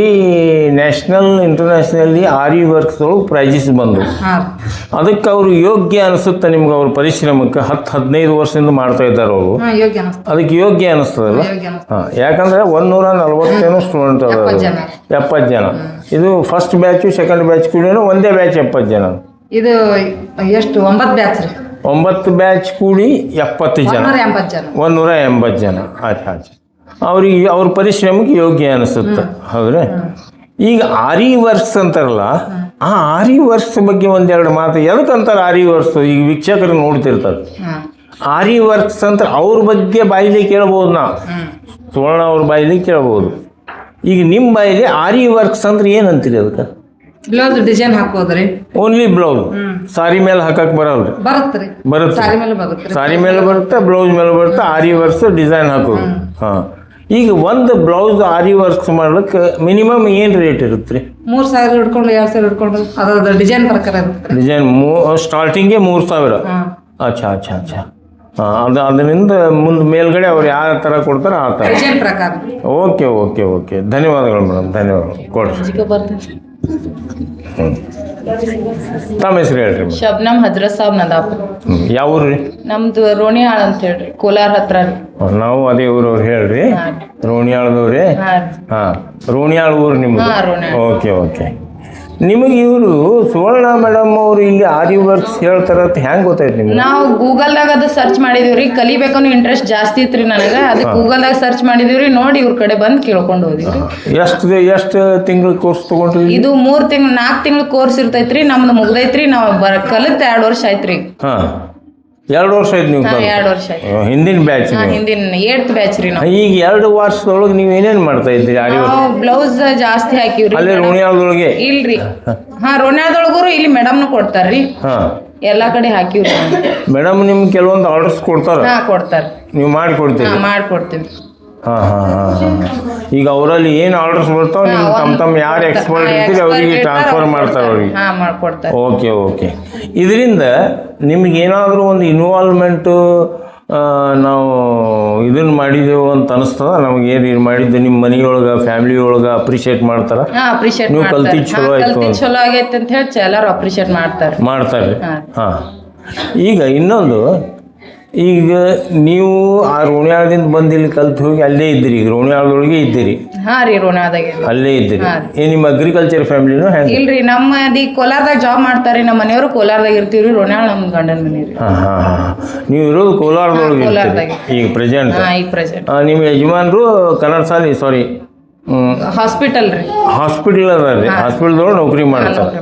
ನ್ಯಾಷನಲ್ ಇಂಟರ್ನ್ಯಾಷನಲ್ಲಿ ಆರಿ ವರ್ಕ್ಸ್ ಒಳಗೆ ಪ್ರೈಜಸ್ ಬಂದು ಹಾಂ ಅದಕ್ಕೆ ಅವರು ಯೋಗ್ಯ ಅನಿಸುತ್ತೆ ನಿಮ್ಗೆ ಅವ್ರ ಪರಿಶ್ರಮಕ್ಕೆ. ಹತ್ತು ಹದಿನೈದು ವರ್ಷದಿಂದ ಮಾಡ್ತಾ ಇದ್ದಾರೆ ಅವರು. ಹಾಂ ಯೋಗ್ಯ ಅನಿಸ್ತು ಅದಕ್ಕೆ ಯೋಗ್ಯ ಅನಿಸ್ತದಲ್ಲ? ಯೋಗ್ಯ ಅನಿಸ್ತು ಹಾಂ ಯಾಕಂದ್ರೆ ಒಂದೂರ ನಲ್ವತ್ತೇನೋ ಸ್ಟೂಡೆಂಟ್ ಅದ ಎಪ್ಪತ್ತು ಜನ. ಎಪ್ಪತ್ತು ಜನ. ಇದು ಫಸ್ಟ್ ಬ್ಯಾಚು ಸೆಕೆಂಡ್ ಬ್ಯಾಚ್ ಕೂಡ ಒಂದೇ ಬ್ಯಾಚ್ ಎಪ್ಪತ್ತು ಜನ. ಇದು ಎಷ್ಟು ಒಂಬತ್ತು ಬ್ಯಾಚ್ ರೀ? ಒಂಬತ್ತು ಬ್ಯಾಚ್ ಕೂಡಿ ಎಪ್ಪತ್ತು ಜನ. ಒಂದೂರ ಎಂಬತ್ತು ಜನ. ಒಂದೂರ ಎಂಬತ್ತು ಜನ. ಆಯ್ತು ಆಯ್ತು. ಅವ್ರಿಗೆ ಅವ್ರ ಪರಿಶ್ರಮಕ್ಕೆ ಯೋಗ್ಯ ಅನಿಸುತ್ತೆ. ಹೌದ್ರೆ? ಈಗ ಆರಿ ವರ್ಕ್ಸ್ ಅಂತಾರಲ್ಲ ಆ ಆರಿ ವರ್ಕ್ಸ್ ಬಗ್ಗೆ ಒಂದೆರಡು ಮಾತು ಎದಕ್ಕೆ ಅಂತಾರೆ ಆರಿ ವರ್ಕ್ಸ್ ಈಗ ವೀಕ್ಷಕರು ನೋಡ್ತಿರ್ತಾರೆ. ಆರಿ ವರ್ಕ್ಸ್ ಅಂತ ಅವ್ರ ಬಗ್ಗೆ ಬಾಯಿಲಿ ಕೇಳ್ಬೋದು ನಾವು. ಸುವರ್ಣ ಅವ್ರ ಬಾಯಿಲಿ ಕೇಳ್ಬೋದು. ಈಗ ನಿಮ್ಮ ಬಾಯಿಲಿ ಆರಿ ವರ್ಕ್ಸ್ ಅಂದ್ರೆ ಏನಂತೀರಿ ಅಂತೀರಿ ಅದಕ್ಕೆ? ಬ್ಲೌಸ್ ಡಿಸೈನ್ ಹಾಕೋದ್ರಿ ಓನ್ಲಿ ಬ್ಲೌಸ್ ಸಾರಿ ಮೇಲೆ ಹಾಕಕ್ ಬರಲ್ರಿ ಬರುತ್ತೆ ಸಾರಿ ಮೇಲೆ ಬರುತ್ತೆ ಸಾರಿ ಮೇಲೆ ಬರುತ್ತೆ ಬ್ಲೌಸ್ ಮೇಲೆ ಬರುತ್ತೆ ಆರಿ ವರ್ಕ್ಸ್ ಡಿಸೈನ್ ಹಾಕೋದು. ಹಾಂ. ಈಗ ಒಂದು ಬ್ಲೌಸ್ ಆರಿ ವರ್ಕ್ಸ್ ಮಾಡ್ಲಿಕ್ಕೆ ಮಿನಿಮಮ್ ಏನು ರೇಟ್ ಇರುತ್ತೆ ರೀ? ಮೂರು ಸಾವಿರ ಹಿಡ್ಕೊಂಡು ಎರಡು ಸಾವಿರ ಹಿಡ್ಕೊಂಡು ಅದ್ರ ಡಿಸೈನ್ ಪ್ರಕಾರ ಇರುತ್ತೆ ಡಿಸೈನ್ ಮೂ ಸ್ಟಾರ್ಟಿಂಗೇ ಮೂರು ಸಾವಿರ? ಅಚ್ಛಾ ಅಚ್ಚಾ ಅಚ್ಚಾ ಅಚ್ಚಾ. ಹಾಂ ಅದು ಅದರಿಂದ ಮುಂದೆ ಮೇಲ್ಗಡೆ ಅವ್ರು ಯಾವ ಥರ ಕೊಡ್ತಾರೆ ಆ ಥರ ಡಿಸೈನ್ ಪ್ರಕಾರ. Okay okay okay. ಧನ್ಯವಾದಗಳು ಮೇಡಮ್ ಧನ್ಯವಾದಗಳು. ಕೊಡ್ರಿ. ಹ್ಞೂ ತಮ್ಮ ಹೆಸರು ಹೇಳ್ರಿ ಶಬ್ನಮ್ ಹಜ್ರತ್ ಸಾಬ್ ನದಾಪುರ. ಯಾವ ಊರು ರೀ? ನಮ್ದು ರೋಣಿಯಾಳ್ ಅಂತ ಹೇಳ್ರಿ ಕೋಲಾರ ಹತ್ರ ರೀ. ನಾವು ಅದೇ ಊರವ್ರು ಹೇಳ್ರಿ. ರೋಣಿಯಾಳದವ್ರಿ? ಹಾ ರೋಣಿಯಾಳ ಊರು ನಿಮ್ದು? ಹಾ, ರೋಣಿಯಾಳ. ಓಕೆ ಓಕೆ ನಿಮಗೆ ಇವರು ಸುವರ್ಣ ಮೇಡಮ್ ಅವರು ಇಲ್ಲಿ ಆರಿ ವರ್ಕ್ಸ್ ಹೇಳ್ತಾರ ಅಂತ ಹೆಂಗ್ ಗೊತ್ತಾಯ್ತು ನಿಮ್ಗೆ? ನಾವು ಗೂಗಲ್ದಾಗ ಅದು ಸರ್ಚ್ ಮಾಡಿದೀವ್ರಿ. ಕಲಿಬೇಕನ್ನೋ ಇಂಟ್ರೆಸ್ಟ್ ಜಾಸ್ತಿ ಇತ್ರಿ ನನಗೆ. ಗೂಗಲ್ ಗೂಗಲ್ದಾಗ ಸರ್ಚ್ ಮಾಡಿದೀವ್ರಿ. ನೋಡಿ ಇವ್ರ ಕಡೆ ಬಂದು ಕೇಳ್ಕೊಂಡು ಹೋದಿವ್ರಿ. ಎಷ್ಟು ಎಷ್ಟು ತಿಂಗಳ ಕೋರ್ಸ್ ತೊಗೊಂಡ್ರಿ? ಇದು ಮೂರ್ ತಿಂಗಳು ನಾಲ್ಕು ತಿಂಗಳ ಕೋರ್ಸ್ ಇರ್ತೈತ್ರಿ. ನಮ್ದು ಮುಗ್ದೈತ್ರಿ. ನಾವು ಬರ ಕಲಿತ್ ಎರಡು ವರ್ಷ ಆಯ್ತ್ರಿ. ಹಾಂ. ಎರಡು ವರ್ಷ ಆಯ್ತು ನೀವು. ಎರಡು ವರ್ಷ ಆಯ್ತು. ಹ್ಮ್, ಹಿಂದಿನ ಬ್ಯಾಚ್ ಹಾ ಹಿಂದಿನ ಏಟ್ ಬ್ಯಾಚ್ ರೀ ನಾವು. ಈಗ ಎರಡು ವರ್ಷದೊಳಗೆ ನೀವು ಏನೇನು ಮಾಡ್ತಾ ಇದ್ದೀರಿ ನಾವು ಬ್ಲೌಸ್ ಜಾಸ್ತಿ ಹಾಕಿವ್ರಿ ಅಲ್ಲೇ ರೋಣಿಯಾಳದೊಳಗೆ? ಇಲ್ರಿ. ಹಾ. ರೋಣ್ಯಾದೊಳಗೂರು ಇಲ್ಲಿ ಮೇಡಮ್ನು ಕೊಡ್ತಾರ್ರಿ. ಹಾಂ. ಎಲ್ಲಾ ಕಡೆ ಹಾಕಿವ್ರಿ. ಮೇಡಮ್ ನಿಮ್ಗೆ ಕೆಲವೊಂದು ಆರ್ಡರ್ಸ್ ಕೊಡ್ತಾರೆ? ಹಾ ಕೊಡ್ತಾರ ನೀವು ಮಾಡಿ ಕೊಡ್ತೀರಿ ಹಾ ಮಾಡ್ಕೊಡ್ತೀವಿ. ಹಾಂ ಹಾಂ ಹಾಂ ಈಗ ಅವರಲ್ಲಿ ಏನು ಆರ್ಡರ್ಸ್ ಬರ್ತಾವೆ ನೀವು ತಮ್ಮ ತಮ್ಮ ಯಾರು ಎಕ್ಸ್ಪರ್ಟ್ ಇರ್ತೀರಿ ಅವರಿಗೆ ಟ್ರಾನ್ಸ್ಫರ್ ಮಾಡ್ತಾರೆ ಅವ್ರಿಗೆ. ಹಾ ಮಾಡ್ಕೊಡ್ತಾರೆ. Okay okay. ಇದರಿಂದ ನಿಮ್ಗೆ ಏನಾದರೂ ಒಂದು ಇನ್ವಾಲ್ವ್ಮೆಂಟು ನಾವು ಇದನ್ನು ಮಾಡಿದೆವು ಅಂತ ಅನಿಸ್ತದ? ನಮಗೆ ಏನು ಇದು ಮಾಡಿದ್ದು? ನಿಮ್ಮ ಮನೆಯೊಳಗೆ ಫ್ಯಾಮಿಲಿ ಒಳಗೆ ಅಪ್ರಿಷಿಯೇಟ್ ಮಾಡ್ತಾರೆ? ಹಾ ಅಪ್ರಿಶಿಯೇಟ್ ನೀವು ಕಲ್ತಿದ್ದು ಚಲೋ ಆಯ್ತು ಅಂತ. ಚಲೋ ಆಗೈತೆ ಅಂತ ಹೇಳಿ ಎಲ್ಲರೂ ಅಪ್ರಿಷಿಯೇಟ್ ಮಾಡ್ತಾರೆ. ಮಾಡ್ತಾರೆ. ಹಾಂ. ಈಗ ಇನ್ನೊಂದು ಈಗ ನೀವು ಆ ರೋಣಿಯಾಳದಿಂದ ಬಂದು ಇಲ್ಲಿ ಕಲ್ತು ಹೋಗಿ ಅಲ್ಲೇ ಇದ್ದೀರಿ ಈಗ ರೋಣಿಯಾಳದೊಳಗೆ ಇದ್ದೀರಿ. ಹಾ ರೀ ರೋಣಾದಾಗ ಅಲ್ಲೇ ಇದ್ದೀರಿ. ಏನು ನಿಮ್ಮ ಅಗ್ರಿಕಲ್ಚರ್ ಫ್ಯಾಮಿಲಿನೂ ಹೆಂಗೆ ಇಲ್ರಿ ನಮ್ಮ ಅದಿ ಕೋಲಾರದಾಗ ಜಾಬ್ ಮಾಡ್ತಾರೆ ನಮ್ಮ ಮನೆಯವರು ಕೋಲಾರದಾಗ ಇರ್ತೀವ್ರಿ ರೋಣ್ಯಾಳ ನಮ್ಮ ಗಂಡನ ಮನೆ ರೀ. ಹಾಂ ಹಾಂ ಹಾಂ ನೀವು ಇರೋದು ಕೋಲಾರದೊಳಗೆ ಇರ್ತೀರಿ. ಕೋಲಾರದಾಗೆ. ಈಗ ಪ್ರೆಸೆಂಟ್ ಹಾ ಈಗ ಪ್ರೆಸೆಂಟ್ ನಿಮ್ಮ ಯಜಮಾನರು ಕನ್ನಡ ಸಾಲಿ ಸಾರಿ ಹಾಸ್ಪಿಟಲ್ ರೀ. ಹಾಸ್ಪಿಟಲ್ ಅದ ರೀ. ಹಾಸ್ಪಿಟಲ್ದೊಳಗೆ ನೌಕರಿ ಮಾಡ್ತಾರೆ.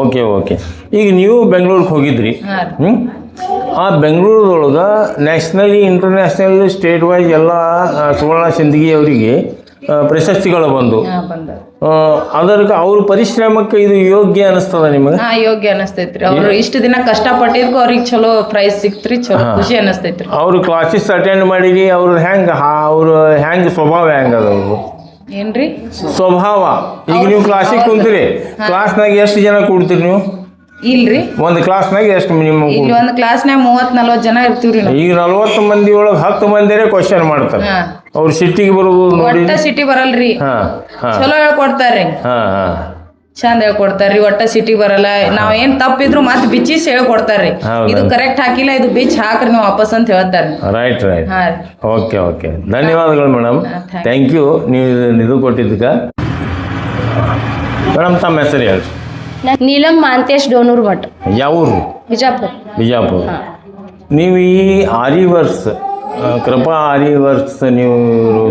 Okay okay. ಈಗ ನೀವು ಬೆಂಗಳೂರಿಗೆ ಹೋಗಿದ್ರಿ. ಹಾ ರೀ. ಹ್ಞೂ ಆ ಬೆಂಗಳೂರದೊಳಗೆ ನ್ಯಾಷನಲಿ ಇಂಟರ್ನ್ಯಾಷನಲ್ ಸ್ಟೇಟ್ ವೈಸ್ ಎಲ್ಲ ಸುವರ್ಣ ಸಿಂದಗಿ ಅವರಿಗೆ ಪ್ರಶಸ್ತಿಗಳು ಬಂದು. ಅದಕ್ಕೆ ಅವ್ರ ಪರಿಶ್ರಮಕ್ಕೆ ಇದು ಯೋಗ್ಯ ಅನಿಸ್ತದ ನಿಮಗೆ? ಹಾ ಯೋಗ್ಯ ಅನಿಸ್ತೈತ್ರಿ. ಅವರು ಇಷ್ಟು ದಿನ ಕಷ್ಟಪಟ್ಟಿದ್ರು ಅವ್ರಿಗೆ ಚಲೋ ಪ್ರೈಸ್ ಸಿಕ್ತ್ರಿ ಚಲೋ ಖುಷಿ ಅನಿಸ್ತೈತ್ರಿ. ಅವ್ರ ಕ್ಲಾಸಸ್ ಅಟೆಂಡ್ ಮಾಡಿರಿ ಅವ್ರ ಹೆಂಗೆ ಅವ್ರ ಹೆಂಗೆ ಸ್ವಭಾವ ಹೆಂಗೆ ಅದ ಅವ್ರು ಏನ್ರಿ? ಸ್ವಭಾವ. ಈಗ ನೀವು ಕ್ಲಾಸಿಗೆ ಕುಂತೀರಿ ಕ್ಲಾಸ್ನಾಗ ಎಷ್ಟು ಜನ ಕೂಡ್ತೀರಿ ನೀವು? ಇಲ್ರಿ? ಒಂದು ಕ್ಲಾಸ್ನಾಗ ಎಷ್ಟು ಮಿನಿಮಮ್ ಇಲ್ಲಿ ಒಂದ್ ಕ್ಲಾಸ್ನ್ಯಾಗ ಮೂವತ್ ನಲ್ವತ್ ಜನ ಇರ್ತೀವ್ರಿ ನಾವು. ಈಗ ನಲ್ವತ್ತು ಮಂದಿ ಒಳಗೆ ಹತ್ತು ಮಂದಿರೇ ಕ್ವಶನ್ ಮಾಡ್ತಾರೆ. ಹಾ. ಅವ್ರು ಸಿಟ್ಟಿಗೆ ಬರೋದು ನೋಡಿ. ಒಟ್ಟ ಸಿಟಿ ಬರಲ್ರಿ. ಹಾ ಹಾ. ಚಲೋ ಹೇಳ್ಕೊಡ್ತಾರ್ರಿ. ಹಾ ಹಾ. ಚಂದ ಹೇಳ್ಕೊಡ್ತಾರ್ರಿ ಒಟ್ಟ ಸಿಟಿ ಬರಲ್ಲ. ನಾವ್ ಏನ್ ತಪ್ಪಿದ್ರು ಮತ್ ಬಿಚ್ಚಿಸ್ ಹೇಳ್ಕೊಡ್ತಾರ್ರಿ. ಹೌದಾ? ಇದು ಕರೆಕ್ಟ್ ಹಾಕಿಲ್ಲ ಇದು ಬಿಚ್ ಹಾಕ್ರಿ ನೀವು ವಾಪಸ್ ಅಂತ ಹೇಳ್ತಾರ್ರಿ. ರೈಟ್ ರೈಟ್ ಹಾ ರೀ. ಓಕೆ ಓಕೆ ಧನ್ಯವಾದಗಳು ಮೇಡಮ್ ಥ್ಯಾಂಕ್ ಯು ನೀವು ಇದು ಕೊಟ್ಟಿದ್ದಕ್ಕೆ. ಮೇಡಮ್ ತಮ್ಮ ಹೆಸರು ಹೇಳಿ ನೀಲಂ ಮಾಂತೇಶ್ ಡೋನೂರ್ ಭಟ್ ಯಾವೂರು? ಬಿಜಾಪುರ. ಬಿಜಾಪುರ್. ನೀವು ಈ ಆರಿವರ್ಸ್ ಆ, ಕೃಪಾ ಆರಿವರ್ಸ್ ನೀವು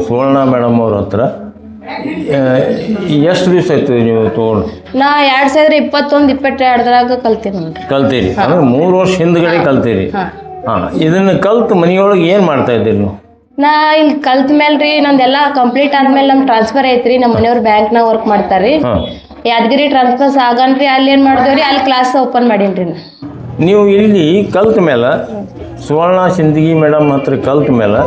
ಸುವರ್ಣ ಮೇಡಮ್ ಅವ್ರ ಹತ್ರ ಎಷ್ಟು ದಿವಸ ಆಯ್ತು ನೀವು ತೊಗೊಂಡು? ನಾ ಎರಡ್ ಸಾವಿರದ ಇಪ್ಪತ್ತೊಂದು ಇಪ್ಪತ್ತೆರಡರಾಗ ಕಲ್ತೀನಿ ನೋಡ್ರಿ ಕಲ್ತೀರಿ. ಅಂದ್ರೆ ಮೂರು ವರ್ಷ ಹಿಂದ್ಗಡೆ ಕಲ್ತೀರಿ. ಹಾಂ. ಇದನ್ನು ಕಲ್ತು ಮನೆಯೊಳಗೆ ಏನು ಮಾಡ್ತಾ ಇದ್ದೀರಿ ನೀವು? ನಾ ಇಲ್ಲಿ ಕಲ್ತ ಮೇಲೆ ರೀ ನಂದೆಲ್ಲ ಕಂಪ್ಲೀಟ್ ಆದ್ಮೇಲೆ ನಮ್ ಟ್ರಾನ್ಸ್ಫರ್ ಐತ್ರಿ ನಮ್ಮ ಮನೆಯವ್ರು ಬ್ಯಾಂಕ್ನಾಗ ವರ್ಕ್ ಮಾಡ್ತಾರ್ರಿ. ಹಾಂ. ಯಾದಗಿರಿ ಟ್ರಾನ್ಸ್ಫರ್ಸ್ ಆಗನ್ರಿ ಅಲ್ಲಿ ಏನ್ ಮಾಡಿದ್ರಿ ಅಲ್ಲಿ ಕ್ಲಾಸ್ ಓಪನ್ ಮಾಡೀನಿ ನಾ ನೀವು ಇಲ್ಲಿ ಕಲ್ತ ಮೇಲೆ ಸುವರ್ಣ ಸಿಂದಗಿ ಮೇಡಮ್ ಹತ್ರ ಕಲ್ತ ಮೇಲೆ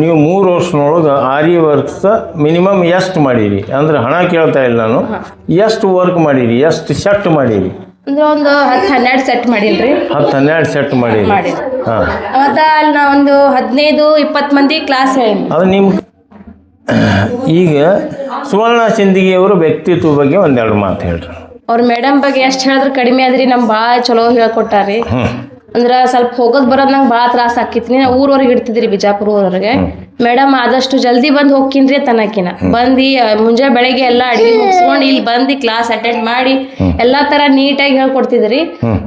ನೀವು ಮೂರು ವರ್ಷನೊಳಗೆ ಆರಿ ವರ್ಕ್ಸ್ ಮಿನಿಮಮ್ ಎಷ್ಟು ಮಾಡೀರಿ? ಅಂದ್ರೆ ಹಣ ಕೇಳ್ತಾ ಇಲ್ಲ ನಾನು. ಎಷ್ಟು ವರ್ಕ್ ಮಾಡೀರಿ? ಎಷ್ಟು ಸೆಟ್ ಮಾಡೀರಿ? ಅಂದ್ರೆ ಒಂದು ಹತ್ತು ಹನ್ನೆರಡು ಸೆಟ್ ಮಾಡಿಲ್ರಿ. ಹತ್ತು ಹನ್ನೆರಡು ಸೆಟ್ ಮಾಡೀರಿ. ಹಾಂ. ಮತ್ತ ಅಲ್ಲಿ ಒಂದು ಹದಿನೈದು ಇಪ್ಪತ್ತು ಮಂದಿ ಕ್ಲಾಸ್ ಹೇಳಿ ಅದು ನಿಮ್ಮ ಈಗ ಸುವರ್ಣ ಸಿಂಧಿಗೆಯವರು ವ್ಯಕ್ತಿತ್ವ ಬಗ್ಗೆ ಒಂದೆರಡು ಮಾತು ಹೇಳ್ರಿ. ಅವ್ರ ಮೇಡಮ್ ಬಗ್ಗೆ ಎಷ್ಟು ಹೇಳಿದ್ರೆ ಕಡಿಮೆ ಆದ್ರಿ ನಮ್ ಭಾಳ ಚಲೋ ಹೇಳ್ಕೊಟ್ಟಾರಿ. ಅಂದ್ರ ಸ್ವಲ್ಪ ಹೋಗೋದ್ ಬರೋದ್ ನಂಗೆ ಭಾಳ ತ್ರಾಸ ಆಕಿತ್ರಿ. ನಾ ಊರವರೆಗೆ ಇಡ್ತಿದ್ರಿ ಬಿಜಾಪುರ ಊರವರೆಗೆ ಮೇಡಮ್ ಆದಷ್ಟು ಜಲ್ದಿ ಬಂದ್ ಹೋಗ್ಕಿನ್ರಿ ತನಕಿನ. ಬಂದು ಮುಂಜಾನೆ ಬೆಳಗ್ಗೆ ಎಲ್ಲ ಅಡಿಗೆ ಮುಗಿಸ್ಕೊಂಡು ಇಲ್ಲಿ ಬಂದು ಕ್ಲಾಸ್ ಅಟೆಂಡ್ ಮಾಡಿ ಎಲ್ಲಾ ತರ ನೀಟಾಗಿ ಹೇಳ್ಕೊಡ್ತಿದ್ರಿ.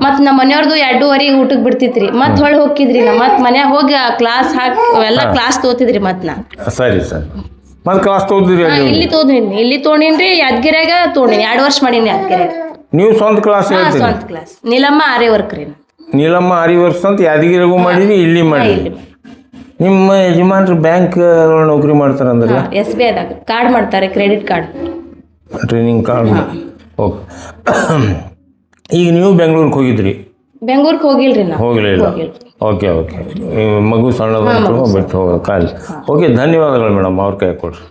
ಮತ್ ನಮ್ಮ ಮನೆಯವ್ರದ್ದು ಎರಡೂವರೆಗೆ ಊಟಕ್ಕೆ ಬಿಡ್ತಿತ್ರಿ. ಮತ್ ಹೊಳ್ ಹೋಗಿದ್ರಿ ನಾ. ಮತ್ ಮನ್ಯಾಗ ಹೋಗಿ ಕ್ಲಾಸ್ ಹಾಕಿ ಎಲ್ಲ ಕ್ಲಾಸ್ ತೋತಿದ್ರಿ ಮತ್ ನಾ. ಸರಿ ಸರ್. ಮತ್ತೆ ಕ್ಲಾಸ್ ಹಾ, ಅಲ್ಲಿ ಇಲ್ಲಿ ತೋದಿನಿ ಇಲ್ಲಿ ತೊಗೊಂಡಿನ್ರಿ ಯಾದಗಿರ್ಯಾಗ ತೊಗೊಂಡಿನಿ ಎರಡು ವರ್ಷ ಮಾಡೀನಿ ಯಾದಗಿರ್ಯಾಗ ನೀವು ಸ್ವಂತ ಕ್ಲಾಸ್ ಹಾ ಹೇಳ್ತೀರಿ? ಸ್ವಂತ ಕ್ಲಾಸ್ ನೀಲಮ್ಮ ಆರೇ ವರ್ಕ್ ರೀ ನೀಲಮ್ಮ ಆರಿ ವರ್ಷ ಅಂತ ಯಾದಗಿರಿಗೂ ಮಾಡಿದ್ರಿ ಇಲ್ಲಿ ಮಾಡಿರಿ. ನಿಮ್ಮ ಯಜಮಾನ್ರು ಬ್ಯಾಂಕ್ ನೌಕರಿ ಮಾಡ್ತಾರಂದ್ರಲ್ಲ ಎಸ್ ಬಿ ಐದಾಗ ಕಾರ್ಡ್ ಮಾಡ್ತಾರೆ credit card training card okay ಈಗ ನೀವು ಬೆಂಗಳೂರಿಗೆ ಹೋಗಿದ್ರಿ? ಬೆಂಗಳೂರಿಗೆ ಹೋಗಿಲ್ರಿ ನಾವು. ಹೋಗಲಿಲ್ಲ ಓಕೆ ಓಕೆ. ಈ ಮಗು ಸಣ್ಣ. ಬಿಟ್ಟು ಹೋಗೋದು ಕಾಲ್. ಓಕೆ ಧನ್ಯವಾದಗಳು ಮೇಡಮ್ ಅವ್ರ ಕೈ ಕೊಡ್ರಿ.